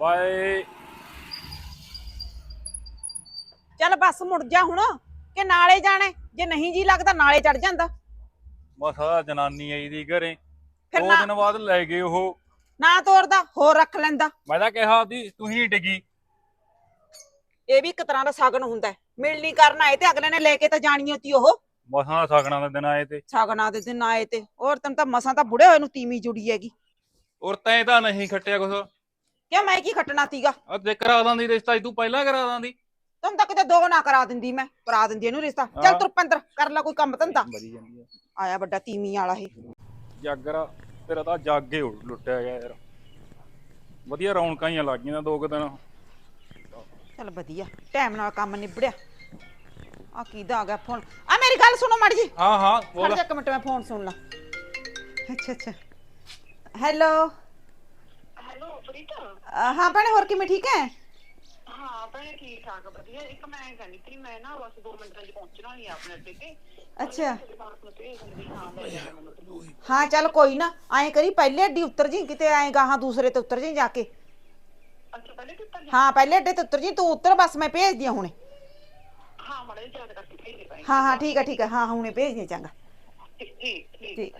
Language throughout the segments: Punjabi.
ਬਾਏ। ਚੱਲ ਬੱਸ ਮੁੜ ਜਾ ਹੁਣ ਕਿ ਨਾਲੇ ਜਾਣਾ ਜੇ ਨਹੀਂ ਜੀ ਲੱਗਦਾ ਨਾਲੇ ਚੜ ਜਾਂਦਾ। ਮਸਾ ਜਨਾਨੀ ਆਈ ਦੀ ਘਰੇ। ਫਿਰ ਦੋ ਨਾ ਦਿਨ ਬਾਅਦ ਲੈ ਗਏ ਉਹ। ਨਾ ਤੋਰਦਾ ਹੋਰ ਰੱਖ ਲੈਂਦਾ। ਮੈਂ ਤਾਂ ਕਿਹਾ ਦੀ ਤੂੰ ਹੀ ਡਿੱਗੀ। ਇਹ ਵੀ ਇੱਕ ਤਰ੍ਹਾਂ ਦਾ ਸਾਗਣ ਹੁੰਦਾ ਹੈ। ਮਿਲਣੀ ਕਰਨ ਆਏ ਤੇ ਅਗਲੇ ਨੇ ਲੈ ਕੇ ਤਾਂ ਜਾਣੀ ਹੁੰਦੀ ਉਹ। ਮਸਾਂ ਸਗਣਾ ਦੇ ਦਿਨ ਆਏ ਤੇ। ਸਾਗਣਾ ਦੇ ਦਿਨ ਆਏ ਤੇ। ਹੋਰ ਤੈਨੂੰ ਤਾਂ ਮਸਾਂ ਤਾਂ ਬੁੜੇ ਹੋਏ ਨੂੰ ਤੀਵੀਂ ਜੁੜੀ ਹੈਗੀ। ਔਰ ਤੈਂ ਤਾਂ ਨਹੀਂ ਖੱਟਿਆ ਕੁਛ। ਕਿਉਂ ਮੈਂ ਕੀ ਖੱਟਣਾ ਤੀਗਾ ਆ ਤੇ ਕਰਾ ਦਾਂਦੀ ਰਿਸ਼ਤਾ ਤੂੰ ਪਹਿਲਾਂ ਕਰਾ ਦਾਂਦੀ ਤੁਮ ਤਾਂ ਕਿਤੇ ਦੋ ਨਾ ਕਰਾ ਦਿੰਦੀ ਮੈਂ ਕਰਾ ਦਿੰਦੀ ਇਹਨੂੰ ਰਿਸ਼ਤਾ। ਚੱਲ ਹਾਂ। ਤੁਰ ਪੰਦਰ ਕਰ ਲੈ ਕੋਈ ਕੰਮ ਧੰਦਾ। ਮਰੀ ਜਾਂਦੀ ਆ। ਆਇਆ ਵੱਡਾ ਤੀਵੀਂ ਵਾਲਾ ਇਹ। ਜਾਗਰਾ ਤੇਰਾ ਤਾਂ ਜਾਗੇ ਲੁੱਟਿਆ ਗਿਆ ਯਾਰ। ਵਧੀਆ ਰੌਣਕਾਂ ਹੀ ਲੱਗ ਗਈਆਂ ਦੋ ਕੁ ਦਿਨ। ਚੱਲ ਵਧੀਆ ਟਾਈਮ ਨਾਲ ਕੰਮ ਨਿਬੜਿਆ। ਆ ਕਿਹਦਾ ਆ ਗਿਆ ਫੋਨ ਆ ਮੇਰੀ ਗੱਲ ਸੁਣੋ ਮਾੜੀ ਜੀ। ਹਾਂ ਹਾਂ ਖੜ ਬੋਲ ਜਾ ਇੱਕ ਮਿੰਟ ਮੈਂ ਫੋਨ ਸੁਣ ਲਾ। ਅੱਛਾ ਅੱਛਾ। Hello hello Preeta? ਅਹ ਹਾਂ ਭੈਣੇ ਹੋਰ ਕਿਵੇਂ ਠੀਕ ਹੈ? ਹਾਂ ਭੈਣੇ ਠੀਕ ਠਾਕ ਵਧੀਆ। ਇੱਕ ਮੈਂ ਕਹਿੰਦੀ ਸੀ ਮੈਂ ਨਾ ਬਸ 2 ਮਿੰਟਾਂ 'ਚ ਪਹੁੰਚਣਾ ਹੀ ਆ ਆਪਣੇ ਅੱਡੇ ਤੇ। ਅੱਛਾ। ਹਾਂ। ਹਾਂ ਚੱਲ ਕੋਈ ਨਾ ਐਂ ਕਰੀ ਪਹਿਲੇ ਅੱਡੀ ਉਤਰ ਜੀ ਕਿਤੇ ਐਂ ਗਾਹਾਂ ਦੂਸਰੇ ਤੇ ਉਤਰ ਜੀ ਜਾ ਕੇ। ਅੱਛਾ ਪਹਿਲੇ ਕਿੱਥੇ ਜਾ ਹਾਂ ਪਹਿਲੇ ਅੱਡੇ ਤੇ ਉਤਰ ਜੀ ਤੂੰ ਉਤਰ ਬਸ ਮੈਂ ਭੇਜਦੀ ਆ ਹੁਣੇ। ਹਾਂ ਮੜੇ ਯਾਦ ਕਰਕੇ ਭੇਜ ਦੇ ਭਾਈ। ਹਾਂ ਹਾਂ ਠੀਕ ਆ ਠੀਕ ਆ। ਹਾਂ ਹੁਣੇ ਭੇਜਦੀ ਆ ਚੰਗਾ। ਠੀਕ ਠੀਕ ਠੀਕ। ਠੀਕ।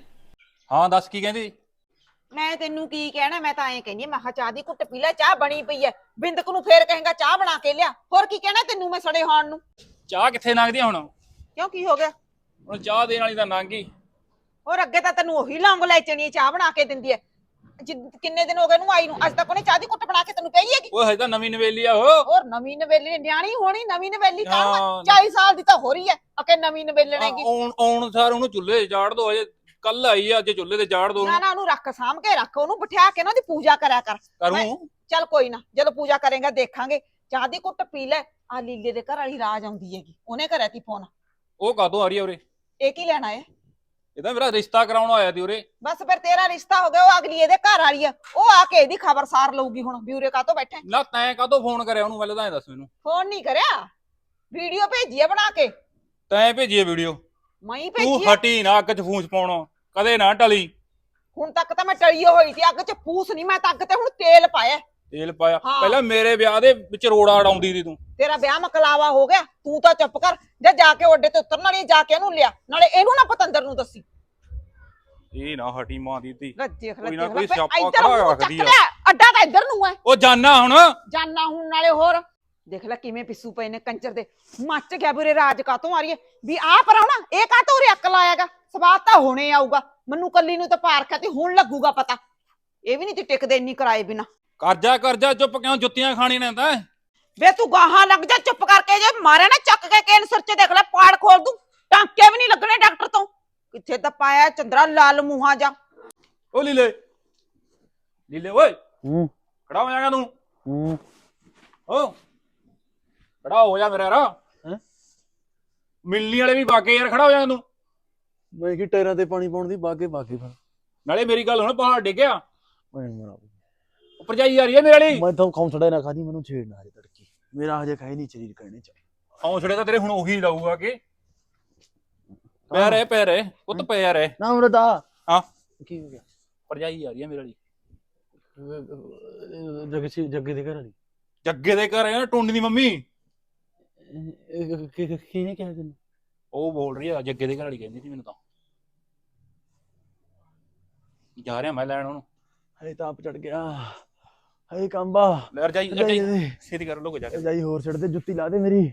ਹਾਂ ਦੱਸ ਕੀ ਕਹਿੰਦੀ? ਮੈਂ ਤੈਨੂੰ ਕੀ ਕਹਿਣਾ ਮੈਂ ਤਾਂ ਐਂ ਕਹਿੰਦੀ ਮੈਂ ਕਿਹਾ ਚਾਹ ਦੀ ਘੁੱਟ ਪੀ ਲੈ ਚਾਹ ਬਣੀ ਪਈ ਐ। ਬਿੰਦਕ ਨੂੰ ਫੇਰ ਕਹੇਗਾ ਚਾਹ ਬਣਾ ਕੇ ਲਿਆ। ਹੋਰ ਕੀ ਕਹਿਣਾ ਤੈਨੂੰ ਮੈਂ ਸੜੇ ਹਾਣ ਨੂੰ? ਚਾਹ ਕਿੱਥੇ ਲੰਘਦੀ ਹੁਣ? ਕਿਉਂ ਕੀ ਹੋ ਗਿਆ? ਹੁਣ ਚਾਹ ਦੇਣ ਵਾਲੀ ਤਾਂ ਲੰਘੀ ਹੋਰ ਅੱਗੇ ਤਾਂ ਤੈਨੂੰ ਉਹੀ ਲੌਂਗ ਲੈ ਚਣੀ ਚਾਹ ਬਣਾ ਕੇ ਦਿੰਦੀ ਐ। ਜਿ- ਕਿੰਨੇ ਦਿਨ ਹੋ ਗਏ ਨੂੰ ਆਈ ਨੂੰ? ਅੱਜ ਤੱਕ ਉਹਨੇ ਚਾਹ ਦੀ ਘੁੱਟ ਬਣਾ ਕੇ ਤੈਨੂੰ ਕਹੀ ਹੈਗੀ? ਉਹ ਹਜੇ ਤਾਂ ਨਵੀਂ ਨਵੇਲੀ ਆ ਉਹ। ਹੋਰ ਨਵੀਂ ਨਵੇਲੀ ਨਿਆਣੀ ਹੋਣੀ ਨਵੀਂ ਨਵੇਲੀ ਹਾਂ। 40 ਸਾਲ ਦੀ ਤਾਂ ਹੋ ਰਹੀ ਐ ਅਕੇ ਨਵੀਂ ਨਵੇਲਣ ਹੈਗੀ ਆਉਣ ਆਉਣ ਸਾਰ ਉਹਨੂੰ ਚੁੱਲ੍ਹੇ ਚਾੜ ਦੋ ਹਜੇ ਕੱਲ ਆਈ ਆ ਅੱਜ ਚੁੱਲ੍ਹੇ ਤੇ ਚਾੜ ਦੋ ਨਾ ਨਾ ਉਹਨੂੰ ਰੱਖ ਸਾਂਭ ਕੇ ਰੱਖ ਉਹਨੂੰ ਬਿਠਾ ਕੇ ਨਾ ਉਹਦੀ ਪੂਜਾ ਕਰਿਆ ਕਰ। ਕਰੂੰ? ਚੱਲ ਕੋਈ ਨਾ ਜਦੋਂ ਪੂਜਾ ਕਰੇਗਾ ਦੇਖਾਂਗੇ। ਚਾਹ ਦੀ ਘੁੱਟ ਪੀ ਲੈ। ਆ ਲੀਲੇ ਦੇ ਘਰ ਵਾਲੀ ਰਾਜ ਆਉਂਦੀ ਹੈਗੀ ਉਹਨੇ ਕਰਿਆ ਤੀ ਫੋਨ ਉਹ ਕਾਦੋਂ ਆ ਰਹੀ ਆ ਉਰੇ? ਇਹ ਕੀ ਲੈਣਾ ਏ? ਇਹ ਤਾਂ ਮੇਰਾ ਰਿਸ਼ਤਾ ਕਰਾਉਣ ਆਇਆ ਸੀ ਉਰੇ। ਬਸ ਫਿਰ ਤੇਰਾ ਰਿਸ਼ਤਾ ਹੋ ਗਿਆ ਉਹ ਅਗਲੀ ਇਹਦੇ ਘਰ ਵਾਲੀ ਆ। ਉਹ ਆ ਕੇ ਇਹਦੀ ਖਬਰਸਾਰ ਲਊਗੀ ਹੁਣ ਬਿਊਰੇ ਕਾਤੋਂ ਬੈਠੇ ਨਾ ਤੈਂ ਕਾਦੋਂ ਫੋਨ ਕਰਿਆ ਉਹਨੂੰ? ਪਹਿਲਾਂ ਤਾਂ ਐਂ ਦੱਸ ਮੈਨੂੰ। ਫੋਨ ਨਹੀਂ ਕਰਿਆ? ਵੀਡੀਓ ਭੇਜੀ ਆ ਬਣਾ ਕੇ? ਤੈਂ ਭੇਜੀ ਵੀਡੀਓ? ਮੈਂ ਹੀ ਤੂੰ ਭੇਜੀ ਆ। ਹਟੀ ਨਾ ਅੱਗ 'ਚ ਫੂਸ ਪਾਉਣਾ। ਕਦੇ ਨਾ ਟਲੀ। ਹੁਣ ਤੱਕ ਤਾਂ ਮੈਂ ਟਲੀ ਹੋਈ ਸੀ ਅੱਗ 'ਚ ਫੂਸ ਨਹੀਂ ਮੈਂ ਤਾਂ ਅੱਗ ਤੇ ਹੁਣ ਤੇਲ ਪਾਇਆ। ਤੇਲ ਪਾਇਆ। ਹਾਂ। ਪਹਿਲਾਂ ਮੇਰੇ ਵਿਆਹ ਦੇ ਵਿੱਚ ਰੋੜਾ ਅੜਾਉਂਦੀ ਸੀ ਤੂੰ। ਤੇਰਾ ਵਿਆਹ ਮਕਲਾਵਾ ਹੋ ਗਿਆ ਤੂੰ ਤਾਂ ਚੁੱਪ ਕਰ ਜਾ ਜਾ ਕੇ ਓਡੇ ਤੇ ਉਤਰਨ ਵਾਲੀ ਜਾ ਕੇ ਇਹਨੂੰ ਲਿਆ ਨਾਲੇ ਇਹਨੂੰ ਨਾ ਪਤੰਦਰ ਨੂੰ ਦੱਸੀ। ਇਹ ਨਾ ਹਟੀ ਮਾਂ ਦੀ ਧੀ। ਲੈ ਦੇਖ ਲੈ ਕੋਈ ਨਾ ਦੇਖ ਕੋਈ ਲੈ ਸਿਆਪਾ ਇੱਧਰ ਖੜਾ ਮੂੰਹ ਰੱਖਦੀ ਆ। ਲਿਆ ਅੱਡਾ ਤਾਂ ਇੱਧਰ ਨੂੰ ਹੈ। ਉਹ ਜਾਨਾ ਹੁਣ। ਜਾਨਾ ਹੁਣ ਨਾਲੇ ਹੋਰ। ਦੇਖ ਲੈ ਕਿਵੇਂ ਪਿੱਸੂ ਪਏ ਨੇ ਕੰਚਰ ਦੇ। ਮੱਚ ਗਿਆ ਵੀਰੇ ਰਾਜ ਕਾਤੋਂ ਆ ਰਹੀ ਹੈ? ਵੀ ਆਹ ਪਰਾਉਣਾ ਇਹ ਕਾਤੋਂ ਉਰੇ ਅਕਲ ਆਏਗਾ ਸਵਾਦ ਤਾਂ ਹੁਣੇ ਆਊਗਾ। ਮੈਨੂੰ ਕੱਲੀ ਨੂੰ ਤਾਂ ਪਾਰਖਾ ਤੇ ਹੁਣ ਲੱਗੂਗਾ ਪਤਾ। ਇਹ ਵੀ ਨਹੀਂ ਤੇ ਟਿਕਦੇ ਇੰਨੀ ਕਰਾਏ ਬਿਨਾ। ਕਰਜਾ ਕਰਜਾ ਚੁੱਪ ਕਿਉਂ ਜੁੱਤੀਆਂ ਖਾਣੀਆਂ ਨੇ ਤਾਂ? ਵੇ ਤੂੰ ਗਾਹਾਂ ਲੱਗ ਜਾ ਚੁੱਪ ਕਰਕੇ ਜੇ ਮਾਰੇ ਨਾ ਚੱਕ ਕੇ ਕੈਂਸਰ ਚ ਦੇਖ ਲੈ ਪਾੜ ਖੋਲ ਦੂੰ। ਟਾਂਕੇ ਵੀ ਨਹੀਂ ਲੱਗਣੇ ਡਾਕਟਰ ਤੋਂ। ਕਿੱਥੇ ਤਾਂ ਪਾਇਆ ਚੰਦਰਾ ਲਾਲ ਮੂੰਹਾਂ ਜਾ। ਉਹ ਲੀਲੇ। ਲੀਲੇ ਓਏ। ਹੂੰ। ਖੜਾ ਹੋ ਜਾਗਾ ਤੂੰ। ਹੂੰ। ਓ। ਖੜਾ ਹੋ ਜਾ ਮੇਰਾ ਰਾ ਹੈਂ? ਮਿਲਣੀ ਵਾਲੇ ਵੀ ਬਾਗੇ ਯਾਰ ਖੜਾ ਹੋ ਜਾ ਤੂੰ। ਮੈਂ ਕਿ ਟਾਇਰਾਂ ਤੇ ਪਾਣੀ ਪਾਉਣ ਦੀ ਬਾਗੇ ਬਾਗੇ ਫਿਰ। ਨਾਲੇ ਮੇਰੀ ਗੱਲ ਹੁਣ ਪਹਾੜ ਡਿੱਗਿਆ। ਮੈਂ ਮਰਾ। ਉੱਪਰ ਜਾਈ ਆ ਰਹੀ ਹੈ ਮੇਰੇ ਵਾਲੀ। ਮੈਂ ਤਾਂ ਖੌਂਸੜਾ ਨਾ ਖਾਦੀ ਮੈਨੂੰ ਛੇੜਨਾ ਹਜੇ ਤੜਕੀ। ਮੇਰਾ ਹਜੇ ਖਾਈ ਨਹੀਂ ਸਰੀਰ ਕਹਿਣੇ ਚ। ਹੌਸਲੇ ਤਾਂ ਤੇਰੇ ਹੁਣ ਉਹੀ ਲਾਊਗਾ ਕਿ? ਪੈ ਰਹਿ ਪੈ ਰਹਿ। ਪੁੱਤ ਪਿਆ ਰਹਿ। ਨਾ ਮਰਦਾ ਹਾਂ। ਕੀ ਹੋ ਗਿਆ? ਪਰਜਾਈ ਆ ਰਹੀ ਹੈ ਮੇਰੇ ਵਾਲੀ। ਜੱਗੇ ਸੀ ਜੱਗੇ ਦੇ ਘਰ ਵਾਲੀ। ਜੱਗੇ ਦੇ ਘਰ ਆ ਟੁੰਡੀ ਦੀ ਮੰਮੀ। ਇਹ- ਇਹ- ਕੀ ਕੀ ਨੇ ਕਿਹਾ ਤੈਨੂੰ? ਉਹ ਬੋਲ ਰਹੀ ਆ ਜੱਗੇ ਦੇ ਘਰ ਵਾਲੀ ਕਹਿੰਦੀ ਸੀ ਮੈਨੂੰ ਤਾਂ। ਜਾ ਰਿਹਾ ਮੈਂ ਲੈਣ ਉਹਨੂੰ। ਹਜੇ ਤਾਂ ਆਪ ਚੜ ਗਿਆ। ਹਜੇ ਕੰਬਾ ਲੈ ਰਜਾਈ ਰਜਾਈ ਛੇਤੀ ਕਰ ਲੋਕ ਜਾ ਕੇ। ਜਾਈ ਹੋਰ ਛੱਡ ਦੇ ਜੁੱਤੀ ਲਾ ਦੇ ਮੇਰੀ।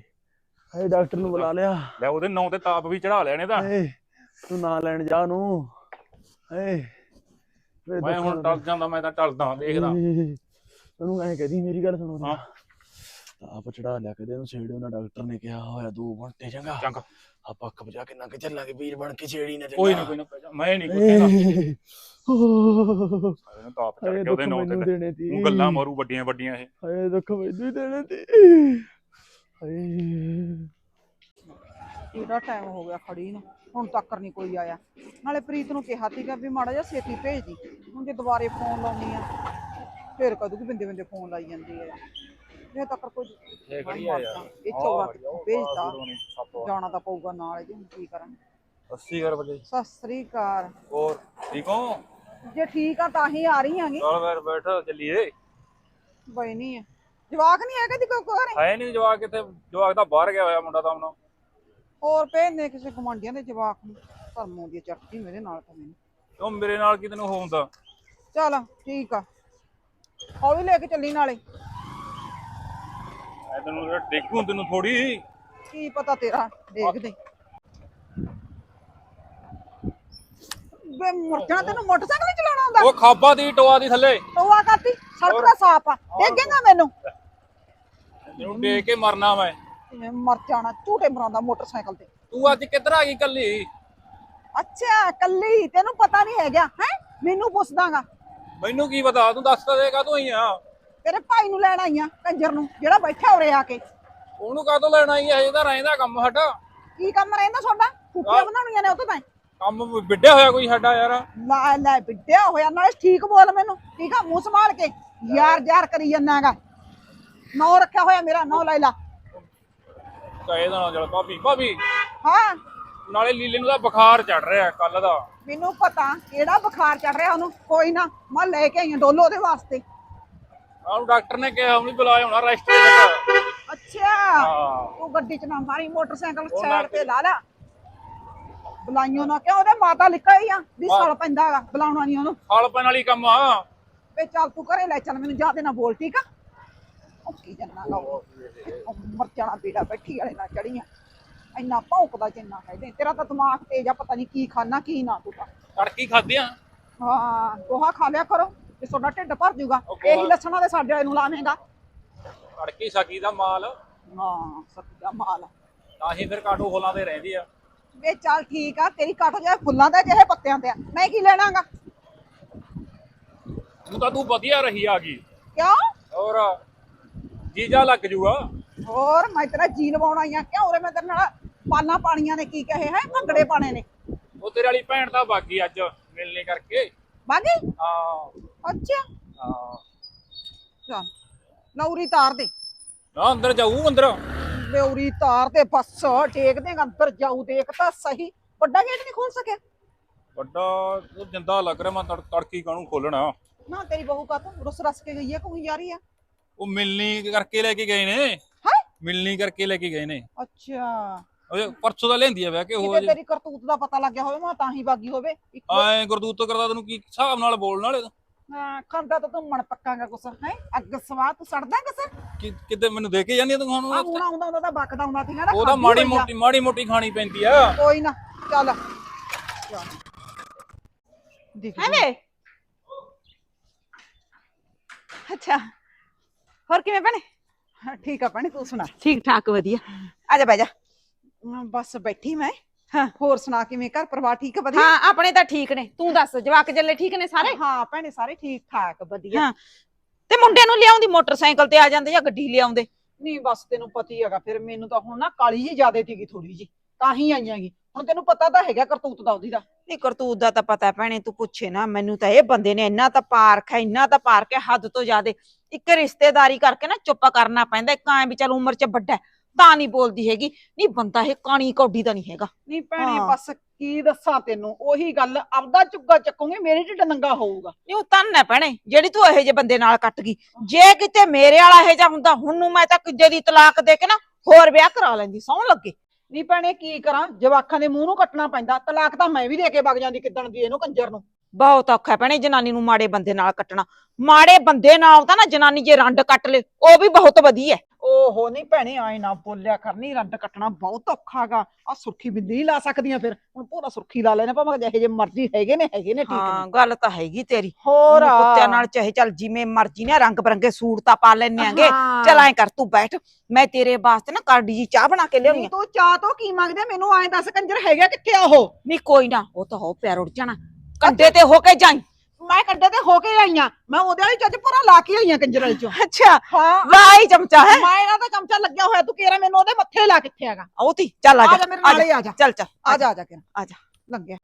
ਹਜੇ ਡਾਕਟਰ ਨੂੰ ਬੁਲਾ ਲਿਆ। ਲੈ ਉਹਦੇ ਨਾਂ ਤੇ ਤਾਪ ਵੀ ਚੜਾ ਲੈਣੇ ਤਾਂ। ਹਏ ਤੂੰ ਨਾ ਲੈਣ ਜਾ ਨੂੰ ਹਏ ਮੈਂ ਹੁਣ ਟਲ ਜਾਂਦਾ ਮੈਂ ਤਾਂ ਟਲਦਾ ਦੇਖਦਾ। ਤੈਨੂੰ ਐਂ ਕਹਦੀ ਮੇਰੀ ਗੱਲ ਸੁਣੋ। ਹਾਂ। ਆਪ ਚੜਾ ਲਿਆ ਕਦੇ ਉਹਨੂੰ ਛੇੜੇ ਉਹਨਾਂ ਡਾਕਟਰ ਨੇ ਕਿਹਾ ਹੋਇਆ ਦੋ ਘੰਟੇ ਚੰਗਾ। ਚੰਗਾ। ਆਪਾਂ ਅੱਖ ਬਜਾ ਕੇ ਨੰਗ ਚੱਲਾਂਗੇ ਵੀਰ ਬਣ ਕੇ ਛੇੜੀ ਨਾ ਕੋਈ ਨਾ ਕੋਈ ਨਾ ਮੈਂ ਨਹੀਂ ਚੜ ਕੇ ਉਹਦੇ ਦੁੱਖ ਨਾਂ ਮੈਨੂੰ ਤੇ ਦੇਣੇ ਤੀ। ਉਹ ਗੱਲਾਂ ਮਾਰੂ ਵੱਡੀਆਂ ਵੱਡੀਆਂ ਇਹ। ਹਏ ਦੁੱਖ ਮੈਨੂੰ ਹੀ ਦੇਣੇ ਤੀ। ਹਏ। ਕਿਹੜਾ ਟਾਈਮ ਹੋ ਗਿਆ ਖੜੀ ਨੂੰ। ਹੁਣ ਤੱਕ ਨਹੀਂ ਕੋਈ ਆਇਆ। ਨਾਲੇ ਪ੍ਰੀਤ ਨੂੰ ਕਿਹਾ ਸੀਗਾ ਵੀ ਮਾੜਾ ਜਿਹਾ ਛੇਤੀ ਭੇਜ ਦੀ। ਹੁਣ ਜੇ ਦੁਬਾਰੇ ਫੋਨ ਲਾਉਣੀ ਆ ਫਿਰ ਕਦੋਂ ਕਿ ਬਿੰਦੇ ਬਿੰਦੇ ਫੋਨ ਲਾਈ ਜਾਂਦੀ ਹੈ ਜੇ ਤੱਕ ਕੋਈ ਇਹ ਖੜੀ ਆ ਯਾਰ। ਇਹ ਚੌੜਾ ਭੇਜਤਾ ਜਾਣਾ ਤਾਂ ਪਊਗਾ ਨਾਲ ਹੁਣ ਕੀ ਕਰਾਂ 80 ਕਰ ਵਜੇ ਸਤਿ ਸ੍ਰੀ ਅਕਾਲ। ਹੋਰ ਠੀਕ ਹੋ? ਜੇ ਠੀਕ ਆ ਤਾਂ ਹੀ ਆ ਰਹੀ ਆਂਗੀ ਚਲ ਫਿਰ ਬੈਠ ਚੱਲੀਏ। ਬਈ ਨਹੀਂ ਜਵਾਕ ਨਹੀਂ ਹੈਗਾ ਦੀ ਕੋਈ ਘਰੇ? ਹੈ ਨਹੀਂ ਜਵਾਕ ਕਿੱਥੇ ਜਵਾਕ ਤਾਂ ਬਾਹਰ ਗਿਆ ਹੋਇਆ ਮੁੰਡਾ ਤਾਂ ਆਪਣਾ ਹੋਰ ਭੇਜਨੇ ਕਿਸੇ ਕਮਾਂਡੀਆਂ ਦੇ ਜਵਾਕ ਨੂੰ। ਧਰਮੋਂ ਦੀ ਚੜਤੀ ਮੇਰੇ ਨਾਲ ਤਾਂ ਮੈਨੂੰ। ਉਹ ਮੇਰੇ ਨਾਲ ਕੀ ਤੈਨੂੰ ਹੁੰਦਾ ਚੱਲ ਠੀਕ ਆ। ਹੌਲੀ ਲੈ ਕੇ ਚੱਲੀ ਨਾਲੇ। ਐ ਤੈਨੂੰ ਡੇਕੂ ਤੈਨੂੰ ਥੋੜੀ ਕੀ ਪਤਾ ਤੇਰਾ ਦੇਖਦੇ। ਬੇ ਮਰਜਾਂ ਤੈਨੂੰ ਮੋਟਰਸਾਈਕਲ ਨਹੀਂ ਚਲਾਉਣਾ ਆਉਂਦਾ। ਉਹ ਖਾਬਾ ਦੀ ਟੋਆ ਦੀ ਥੱਲੇ। ਤੋਆ ਕਰਤੀ ਸੜਕ ਦਾ ਸਾਫ਼ ਆ। ਡੇਗੇਗਾ ਮੈਨੂੰ? ਤੈਨੂੰ ਡੇਕ ਕੇ ਮਰਨਾ ਮੈਂ। ਇਹ ਮਰ ਜਾਣਾ ਝੂਟੇ ਮਰਾਉਂਦਾ ਮੋਟਰਸਾਈਕਲ ਤੇ। ਤੂੰ ਅੱਜ ਕਿੱਧਰ ਆ ਗਈ ਕੱਲੀ ਅੱਛਾ ਕੱਲੀ ਤੈਨੂੰ ਪਤਾ ਨਹੀਂ ਹੈਗਾ ਹੈ? ਮੈਨੂੰ ਪੁੱਛਦਾਗਾ। ਮੈਨੂੰ ਕੀ ਪਤਾ? ਤੂੰ ਦੱਸ ਤਾਂ ਦੇਗਾ ਤੂੰ ਹੀ ਆ। ਤੇਰੇ ਭਾਈ ਨੂੰ ਲੈਣ ਆਈਆਂ ਕੰਜਰ ਨੂੰ ਜਿਹੜਾ ਬੈਠਾ ਉਰੇ ਆ ਕੇ। ਉਹਨੂੰ ਕਾਹਤੋਂ ਲੈਣਾ ਹੀ ਹਜੇ ਤਾਂ ਰਹਿੰਦਾ ਕੰਮ ਸਾਡਾ। ਕੀ ਕੰਮ ਰਹਿੰਦਾ ਤੁਹਾਡਾ? ਕੁੱਕੀਆਂ ਬਣਾਉਣੀਆਂ ਨੇ ਉਹ ਤੋਂ ਕੰਮ ਵਿੱਢਿਆ ਹੋਇਆ ਕੋਈ ਸਾਡਾ ਯਾਰ। ਲੈ ਲੈ ਬਿੱਡਿਆ ਹੋਇਆ ਨਾਲੇ ਠੀਕ ਬੋਲ ਮੈਨੂੰ। ਠੀਕ ਆ ਮੂੰਹ ਸੰਭਾਲ ਕੇ। ਯਾਰ ਯਾਰ ਕਰੀ ਜੰਨਾਗਾ ਨੌ ਰੱਖਿਆ ਹੋਇਆ ਮੇਰਾ ਨੌ ਲੈ ਲਾ। ਕਹੇ ਦਾ ਨਾ ਚਲ ਭਾਬੀ ਭਾਬੀ। ਹਾਂ। ਨਾਲੇ ਲੀਲੇ ਨੂੰ ਤਾਂ ਬੁਖਾਰ ਚੜ ਰਿਹਾ ਕੱਲ ਦਾ। ਮੈਨੂੰ ਪਤਾ ਕਿਹੜਾ ਬੁਖਾਰ ਚੜ ਰਿਹਾ ਉਹਨੂੰ। ਕੋਈ ਨਾ ਮੈਂ ਲੈ ਕੇ ਆਈ ਡੋਲੋ ਉਹਦੇ ਵਾਸਤੇ। ਆਹ ਡਾਕਟਰ ਨੇ ਕਿਹਾ ਉਹਨੂੰ ਬੁਲਾਇਆ ਹੋਣਾ ਰੈਸਟ ਤੇ ਲੱਗਾ ਅੱਛਾ ਹਾਂ। ਤੂੰ ਗੱਡੀ ਚ ਨਾ ਮਾਰੀ ਮੋਟਰਸਾਈਕਲ ਉਹ ਸਾਈਡ ਤੇ ਲਾ ਲਾ। ਬੁਲਾਈਓ ਨਾ ਕਿਉਂ ਉਹਦੇ ਮਾਤਾ ਲਿਖਿਆ ਹੀ ਆ ਵੀ ਸੜ ਪੈਂਦਾਗਾ ਬੁਲਾਉਣਾ ਨਹੀਂ ਉਹਨੂੰ। ਖਾਲ ਪੈਣ ਵਾਲੀ ਕੰਮ ਆ। ਵੇ ਚੱਲ ਤੂੰ ਘਰੇ ਲੈ ਚੱਲ ਮੈਨੂੰ ਜਾਦੇ ਨਾ ਬੋਲ ਠੀਕ ਆ? ਉਹ ਕੀ ਜੰਨਾ ਲਾਉ ਮਰ ਜਾਣਾ ਬੀੜਾ ਬੈਠੀ ਵਾਲੇ ਨਾਲ ਚੜੀਆਂ ਇੰਨਾ ਭੌਂਕਦਾ ਜਿੰਨਾ ਕਹਿੰਦੇ ਤੇਰਾ ਤਾਂ ਦਿਮਾਗ ਤੇਜ ਆ ਪਤਾ ਨਹੀਂ ਕੀ ਖਾਣਾ ਕੀ ਨਾ ਤੂੰ ਤਾਂ। ਤੜਕੀ ਖਾਦਿਆਂ ਹਾਂ ਗੋਹਾ ਖਾ ਲਿਆ ਕਰੋ। ਤੇ ਤੁਹਾਡਾ ਢਿੱਡ ਭਰ ਜਾਊਗਾ ਇਹੀ ਲੱਛਣਾਂ ਦੇ ਸਾਡੇ ਨੂੰ ਲਾਵੇਂਗਾ। ਤੜਕੀ ਸਕੀ ਦਾ ਮਾਲ। ਹਾਂ ਸੱਚਾ ਮਾਲ। ਤਾਂ ਹੀ ਫਿਰ ਕਾਟੋ ਹੋਲਾਂ ਤੇ ਰਹਿੰਦੀ ਆ। ਵੇ ਚੱਲ ਠੀਕ ਆ ਤੇਰੀ ਕੱਟ ਜਾਏ ਫੁੱਲਾਂ ਦੇ ਜਿਹੇ ਪੱਤਿਆਂ ਤੇ ਆ। ਮੈਂ ਕੀ ਲੈਣਾਗਾ? ਤੂੰ ਤਾਂ ਤੂੰ ਵਧੀਆ ਰਹੀ ਆ ਗਈ। ਕਿਉਂ? ਹੋਰ ਜੀਜਾ ਲੱਗ ਜੂਗਾ। ਹੋਰ ਮੈਂ ਤੇਰਾ ਜੀ ਲਵਾਉਣ ਆਈ ਆ। ਕਿਉਂ ਉਰੇ ਮੈਂ ਤੇਰੇ ਨਾਲ ਪਾਲਾਂ ਪਾਣੀਆਂ ਨੇ ਕੀ ਕਹੇ ਹੈ? ਭੰਗੜੇ ਪਾਣੇ ਨੇ। ਉਹ ਤੇਰੇ ਵਾਲੀ ਭੈਣ ਤਾਂ ਬਾਗੀ ਅੱਜ ਮਿਲਣੇ ਕਰਕੇ। ਬਾਗੀ ਹਾਂ। ਅੱਛਾ। ਹਾਂ। ਚੱਲ ਨੌਰੀ ਤਾਰ ਦੇ। ਨਾ ਅੰਦਰ ਜਾਊ ਅੰਦਰ। ਨੌਰੀ ਤਾਰ ਦੇ ਬੱਸ ਟੇਕ ਦੇਗਾ ਅੰਦਰ ਜਾਊ ਦੇਖ ਤਾਂ ਸਹੀ। ਵੱਡਾ ਗੇਟ ਨਹੀਂ ਖੋਲ ਸਕਿਆ? ਵੱਡਾ ਉਹ ਜਿੰਦਾ ਲੱਗ ਰਿਹਾ ਮੈਂ ਤੜ ਤੜਕੀ ਕਾਹਨੂੰ ਖੋਲਣਾ ਨਾ ਤੇਰੀ ਬਹੂ ਕਾ ਤੂੰ ਰੁੱਸ ਰਸ ਕੇ ਗਈ ਹੈ ਕੋਈ ਜਾ ਰਹੀ ਆ। ਉਹ ਮਿਲਣੀ ਕਰਕੇ ਲੈ ਕੇ ਗਏ ਨੇ। ਹੈ? ਮਿਲਣੀ ਕਰਕੇ ਲੈ ਕੇ ਗਏ ਨੇ। ਅੱਛਾ। ਉਹ ਪਰਸੋਂ ਦਾ ਲੈਂਦੀ ਆ ਵੈ ਕਿ ਉਹ ਕਿਤੇ ਤੇਰੀ ਕਰਤੂਤ ਦਾ ਪਤਾ ਲੱਗਿਆ ਹੋਵੇ ਮੈਂ ਤਾਂ ਹੀ ਬਾਗੀ ਹੋਵੇ। ਇੱਕੋ ਐ ਗੁਰਦੂਤ ਕਰਦਾ ਤੈਨੂੰ ਕੀ ਹਿਸਾਬ ਨਾਲ ਬੋਲਣ ਵਾਲੇ ਹਾਂ, ਖਾਂਦਾ ਤਾਂ ਤੂੰ ਮਣ ਪੱਕਾਂਗਾ ਕੁਛ ਹੈ? ਅੱਗ ਸਵਾਹ ਤੂੰ ਸੜਦਾ ਕੁਛ? ਕਿ ਕਿਤੇ ਮੈਨੂੰ ਦੇ ਕੇ ਜਾਂਦੀ ਆ ਤੂੰ ਹੁਣ ਆ ਹੁਣ ਆਉਂਦਾ ਹੁੰਦਾ ਤਾਂ ਬਕਦਾ ਹੁੰਦਾ ਸੀਗਾ ਨਾ ਉਹ ਤਾਂ ਖਾਧੀ ਮਾੜੀ। ਮੋਟੀ ਮਾੜੀ ਮੋਟੀ ਖਾਣੀ ਪੈਂਦੀ ਆ। ਕੋਈ ਨਾ ਚੱਲ। ਦੇਖ ਐਵੇਂ ਅੱਛਾ। ਹੋਰ ਕਿਵੇਂ ਭੈਣੇ? ਠੀਕ ਆ ਭੈਣੇ ਤੂੰ ਸੁਣਾ। ਠੀਕ ਠਾਕ ਵਧੀਆ। ਆ ਜਾ ਬਹਿ ਜਾ। ਅਮ, ਬਸ ਬੈਠੀ ਮੈਂ। ਹਾਂ। ਹੋਰ ਸੁਣਾ ਕਿਵੇਂ? ਘਰ ਪਰਿਵਾਰ ਠੀਕ ਆ ਵਧੀਆ? ਹਾਂ ਆਪਣੇ ਤਾਂ ਠੀਕ ਨੇ। ਤੂੰ ਦੱਸ ਜਵਾਕ ਜੱਲੇ ਠੀਕ ਨੇ ਸਾਰੇ? ਹਾਂ ਭੈਣੇ ਸਾਰੇ ਠੀਕ ਠਾਕ ਵਧੀਆ। ਹਾਂ। ਤੇ ਮੁੰਡੇ ਨੂੰ ਲਿਆਉਂਦੀ ਮੋਟਰਸਾਈਕਲ ਤੇ ਆ ਜਾਂਦੇ ਜਾਂ ਗੱਡੀ ਲਿਆਉਂਦੇ? ਨਹੀਂ ਬਸ ਤੈਨੂੰ ਪਤੀ ਹੈਗਾ ਫਿਰ ਮੈਨੂੰ ਤਾਂ ਹੁਣ ਨਾ ਕਾਲੀ ਜੀ ਜ਼ਿਆਦੇ ਸੀਗੀ ਥੋੜੀ ਜੀ ਤਾਂ ਹੀ ਆਈਆਂਗੀ ਹੁਣ ਤੈਨੂੰ ਪਤਾ ਤਾਂ ਹੈਗਾ ਕਰਤੂਤ ਦਾ ਉਹਦੀ ਦਾ। ਨਹੀਂ ਕਰਤੂਤ ਦਾ ਤਾਂ ਪਤਾ ਭੈਣੇ ਤੂੰ ਪੁੱਛੇ ਨਾ। ਮੈਨੂੰ ਤਾਂ ਇਹ ਬੰਦੇ ਨੇ ਇੰਨਾ ਤਾਂ ਪਾਰਖ ਹੈ ਇੰਨਾ ਤਾਂ ਪਾਰਖ ਹੈ ਹੱਦ ਤੋਂ ਜ਼ਿਆਦੇ। ਇੱਕ ਰਿਸ਼ਤੇਦਾਰੀ ਕਰਕੇ ਨਾ ਚੁੱਪ ਕਰਨਾ ਪੈਂਦਾ। ਇੱਕ ਐਂ ਵੀ ਚੱਲ ਉਮਰ 'ਚ ਵੱਡਾ ਹੈ, ਤਾਂ ਨਹੀਂ ਬੋਲਦੀ ਹੈਗੀ। ਨਹੀਂ ਬੰਦਾ ਇਹ ਕਾਣੀ ਕੌਡੀ ਦਾ ਨਹੀਂ ਹੈਗਾ। ਨਹੀਂ ਭੈਣੇ ਹਾਂ। ਬਸ ਕੀ ਦੱਸਾਂ ਤੈਨੂੰ? ਉਹੀ ਗੱਲ ਆਪਦਾ ਚੁੱਗਾ ਚੱਕੂਗੇ ਮੇਰੇ ਢਿੱਡ ਨੰਗਾ ਹੋਊਗਾ। ਨਹੀਂ ਉਹ ਤਨ ਹੈ ਭੈਣੇ ਜਿਹੜੀ ਤੂੰ ਇਹੋ ਜਿਹੇ ਬੰਦੇ ਨਾਲ ਕੱਟ ਗਈ। ਜੇ ਕਿਤੇ ਮੇਰੇ ਵਾਲਾ ਇਹੋ ਜਿਹਾ ਹੁੰਦਾ ਹੁਣ ਨੂੰ ਮੈਂ ਤਾਂ ਕਿੱਦੇ ਦੀ ਤਲਾਕ ਦੇ ਕੇ ਨਾ ਹੋਰ ਵਿਆਹ ਕਰਾ ਲੈਂਦੀ ਸੌਂ ਲੱਗੇ। ਨਹੀਂ ਭੈਣੇ ਕੀ ਕਰਾਂ? ਜਵਾਕਾਂ ਦੇ ਮੂੰਹ ਨੂੰ ਕੱਟਣਾ ਪੈਂਦਾ। ਤਲਾਕ ਤਾਂ ਮੈਂ ਵੀ ਦੇ ਕੇ ਵਗ ਜਾਂਦੀ ਕਿੱਦਣ ਦੀ ਇਹਨੂੰ ਕੰਜਰ ਨੂੰ। ਬਹੁਤ ਔਖਾ ਭੈਣੇ ਜਨਾਨੀ ਨੂੰ ਮਾੜੇ ਬੰਦੇ ਨਾਲ ਕੱਟਣਾ। ਮਾੜੇ ਬੰਦੇ ਨਾਲ ਤਾਂ ਨਾ ਜਨਾਨੀ ਜੇ ਰੰਡ ਕੱਟ ਲੇ ਉਹ ਵੀ ਬਹੁਤ ਵਧੀਆ ਹੈ। ਓਹੋ ਨਹੀਂ ਭੈਣੇ ਆਏ ਨਾ ਬੋਲਿਆ ਕਰਨੀ ਰੰਡ ਕੱਟਣਾ ਬਹੁਤ ਔਖਾਗਾ ਆ ਸੁਰਖੀ ਬਿੰਦੀ ਨਹੀਂ ਲਾ ਸਕਦੀਆਂ ਫਿਰ। ਹੁਣ ਪੂਰਾ ਸੁਰਖੀ ਲਾ ਲੈਣੇ ਭਾਵੇਂ ਜਿਹੇ ਜੇ ਮਰਜ਼ੀ ਹੈਗੇ ਨੇ ਹੈਗੇ ਨੇ ਠੀਕ ਹਾਂ ਨੇ ਗੱਲ ਤਾਂ ਹੈਗੀ ਤੇਰੀ। ਹੋਰ ਉਹਨੂੰ ਕੁੱਤਿਆਂ ਨਾਲ ਚਾਹੇ ਚੱਲ ਜਿਵੇਂ ਮਰਜ਼ੀ ਨੇ ਰੰਗ ਬਰੰਗੇ ਸੂਟ ਤਾਂ ਪਾ ਲੈਣੇ ਆਂਗੇ। ਹਾਂ। ਚੱਲ ਐਂ ਕਰ ਤੂੰ ਬੈਠ। ਮੈਂ ਤੇਰੇ ਵਾਸਤੇ ਨਾ ਕਰਡੀ ਜੀ ਚਾਹ ਬਣਾ ਕੇ ਲਿਆਉਣੀ ਨਹੀਂ ਆ। ਤੂੰ ਚਾਹ ਤੋਂ ਕੀ ਮੰਗਦੇ ਮੈਨੂੰ ਐਂ ਦੱਸ ਕੰਜਰ ਹੈਗਾ ਕਿੱਥੇ ਆ ਉਹ? ਨਹੀਂ ਕੋਈ ਨਾ ਉਹ ਤਾਂ ਹੋ ਪਿਆਰ ਉੱਡ ਜਾਣਾ। ਕੰਡੇ ਤੇ ਹੋ ਕੇ ਜਾਈ। ਮੈਂ ਕੱਡੇ ਤੇ ਹੋ ਕੇ ਆਈਆਂ। ਮੈਂ ਉਹਦੇ ਵਾਲੀ ਚੱਜ ਪੂਰਾ ਲਾ ਕੇ ਆਈਆਂ ਕੰਜਰ ਵਾਲੀ ਚੋਂ। ਅੱਛਾ ਹਾਂ। ਵਾਹ ਹੀ ਚਮਚਾ ਹੈ? ਮੈਂ ਇਹਨਾਂ ਦਾ ਚਮਚਾ ਲੱਗਿਆ ਹੋਇਆ ਤੂੰ ਕਿਹੜਾ ਮੈਨੂੰ ਉਹਦੇ ਮੱਥੇ ਲਾ ਕਿੱਥੇ ਹੈਗਾ? ਆਉ ਤੀ ਚੱਲ ਆ ਆ ਜਾ ਮੇਰੇ ਨਾਲ ਹੀ ਆ ਜਾ। ਚੱਲ ਚੱਲ ਆ ਜਾ। ਆ ਜਾ ਕਿਰਨ ਆ ਜਾ। ਲੱਗਿਆ।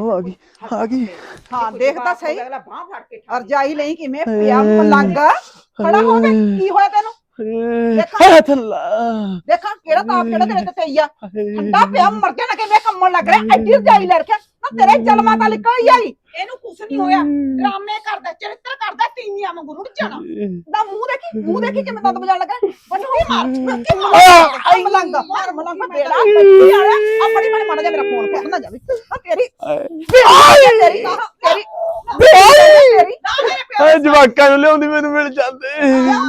ਉਹ ਆ ਗਈ ਆ ਗਈ। ਹਾਂ ਦੇਖ ਤਾਂ ਸਹੀ। ਅਗਲਾ ਬਾਹ ਫੜ ਕੇ ਅਰਜਾਈ ਲਈ ਕਿਵੇਂ ਪਿਆ ਮਲੰਗ ਖੜਾ ਹੋ ਕੇ ਕੀ ਹੋਇਆ ਤੈਨੂੰ? ਹਾਏ ਥੱਲਾ ਦੇਖਾਂ ਕਿਹੜਾ ਤਾਪ ਕਿਹੜਾ ਤੇਰੇ ਤੇ ਪਈ ਆ। ਠੰਡਾ ਪਿਆ ਮਰ ਜਾਣਾ ਕਿਵੇਂ ਕੰਮਣ ਲੱਗ ਰਿਹਾ। ਐਡੀ ਰਜਾਈ ਲੈ ਰੱਖਿਆ। ਨਾ ਤੇਰੇ ਜਲਮਾ ਤਾਂ ਨਿਕਲ ਹੀ ਆਈ। ਇਹਨੂੰ ਕੁਛ ਨਹੀਂ ਹੋਇਆ। ਡਰਾਮੇ ਕਰਦਾ ਚਰਿੱਤਰ ਕਰਦਾ ਤੀਵੀਆਂ ਵਾਂਗੂ ਰੁੜ ਜਾਣਾ। ਦਾ ਮੂੰਹ ਦੇਖੀ ਮੂੰਹ ਦੇਖੀ ਕਿਵੇਂ ਦੰਦ ਵਜਾਣ ਲੱਗਾ। ਬੰਦੇ ਮਾਰ। ਕੀ ਮਾਰ ਮਲੰਗ ਮਾਰ ਮਲੰਗ ਬੇੜਾ ਬੱਤੀ ਵਾਲਾ। ਆਪਣੀ ਮਨ ਮੜ ਜਾ ਮੇਰਾ ਫੋਨ ਫੜ ਨਾ ਜਾਵੇ। ਤੇਰੀ ਤੇਰੀ ਤੇਰੀ ਤੇਰੀ ਤੇਰੀ ਨਾ ਮੇਰੇ ਪਿਓ ਏ ਜਵਾਕਾਂ ਨੂੰ ਲਿਆਉਂਦੀ ਮੈਨੂੰ ਮਿਲ ਜਾਂਦੇ।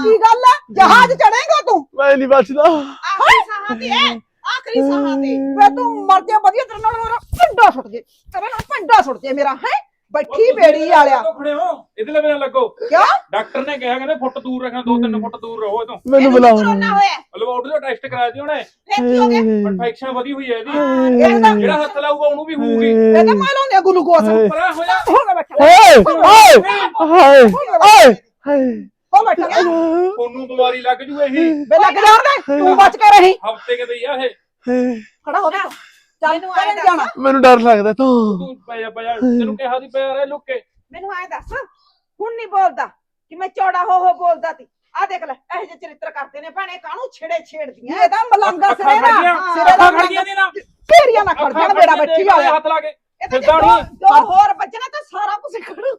ਕੀ ਗੱਲ ਹੈ ਜਹਾਜ਼ ਚੜੇਗਾ ਤੂੰ? ਮੈਂ ਨਹੀਂ ਬਚਦਾ। ਆਖਰੀ ਸਾਹਾਂ ਤੇ ਹੈ ਆਖਰੀ ਸਾਹਾਂ ਤੇ। ਵੇ ਤੂੰ ਮਰ ਜਾ ਵਧੀਆ ਤੇਰੇ ਨਾਲ ਮੇਰਾ ਪੰਡਾ ਸੁੱਟ ਜੇ ਤੇਰੇ ਨਾਲ ਪੰਡਾ ਸੁੱਟ ਜੇ ਮੇਰਾ ਹੈ? ਬੈਠੀ ਬੇੜੀ ਵਾਲਿਆ। ਖੜੇ ਹੋ। ਇਹਦੇ ਲਈ ਨਾ ਲੱਗੋ। ਕਿਉਂ? ਡਾਕਟਰ ਨੇ ਕਿਹਾ ਕਹਿੰਦੇ ਫੁੱਟ ਦੂਰ ਰੱਖਣਾ 2-3 ਫੁੱਟ ਦੂਰ ਰਹੋ ਇਹ ਤੋਂ ਮੈਨੂੰ ਬੁਲਾਓ ਕਰੋਨਾ ਹੋਇਆ। ਲੈਬੋਰਟਰੀ ਦਾ ਟੈਸਟ ਕਰਾਇਆ ਸੀ ਉਹਨੇ। ਫੇਰ ਕੀ ਹੋ ਗਿਆ? ਇਨਫੈਕਸ਼ਨ ਵਧੀ ਹੋਈ ਹੈ ਇਹਦੀ। ਇਹ ਤਾਂ ਜਿਹੜਾ ਹੱਥ ਲਾਊਗਾ ਉਹਨੂੰ ਵੀ ਹੋਊਗੀ। ਇਹ ਤਾਂ ਮੈਂ ਲਾਉਂਦੇ ਆ ਗਲੂਕੋਸ। ਪਰਾਂ ਹੋ ਜਾ। ਹੋ ਗਿਆ ਬੈਠਾ। ਓਏ ਓਏ ਹਾਏ ਓਏ ਹਾਏ ਹੋ ਬੈਠਾ। ਤੁਹਾਨੂੰ ਬਿਮਾਰੀ ਲੱਗ ਜੂ ਇਹੀ। ਬੇ ਲੱਗ ਜਾਣ ਦੇ ਤੂੰ ਬਚ ਕੇ ਰਹੀ। ਹਫ਼ਤੇ ਕੇ ਦਈ ਆ ਇਹ। ਖੜਾ ਹੋ ਜਾ ਤੂੰ ਆਏ ਜਾਣਾ। ਮੈਨੂੰ ਡਰ ਲੱਗਦਾ ਤੂੰ। ਤੂੰ ਪਿਆ ਪਿਆ ਤੈਨੂੰ ਕਿਹਾ ਸੀ ਪਿਆ ਰਹਿ ਲੁੱਕ ਮੈਨੂੰ ਐ ਦੱਸ ਹੁਣ ਨਹੀਂ ਬੋਲਦਾ ਕਿ ਮੈਂ ਚੌੜਾ ਹੋ ਹੋ ਬੋਲਦਾ ਤੀ ਆ ਦੇਖ ਲੈ ਇਹੋ ਜਿਹੇ ਚਰਿੱਤਰ ਕਰਦੇ ਨੇ ਭੈਣੇ ਕਾਹਨੂੰ ਛੇੜੇ ਛੇੜਦੀਆਂ? ਇਹ ਤਾਂ ਮਲੰਗਾ ਸਿਰੇ ਅੱਖਾਂ ਖੜ ਦਾ। ਗਈਆਂ ਸਿਰੇ ਦਾ ਅੱਖਾਂ ਖੜ ਗਈਆਂ ਨੀ ਨਾ। ਫੇਰੀਆਂ ਨਾ ਖੜ ਜਾਣ ਮੇਰਾ ਬੱਚੀ ਵਾਲਿਆ ਹੱਥ ਲਾ ਕੇ। ਇਹ ਤਾਂ ਜੇ ਫਿਰਦਾ ਦੋ ਨੀ। ਦੋ ਹੋਰ ਵੱਜਣਾ ਤਾਂ ਸਾਰਾ ਕੁਝ ਖੜੂ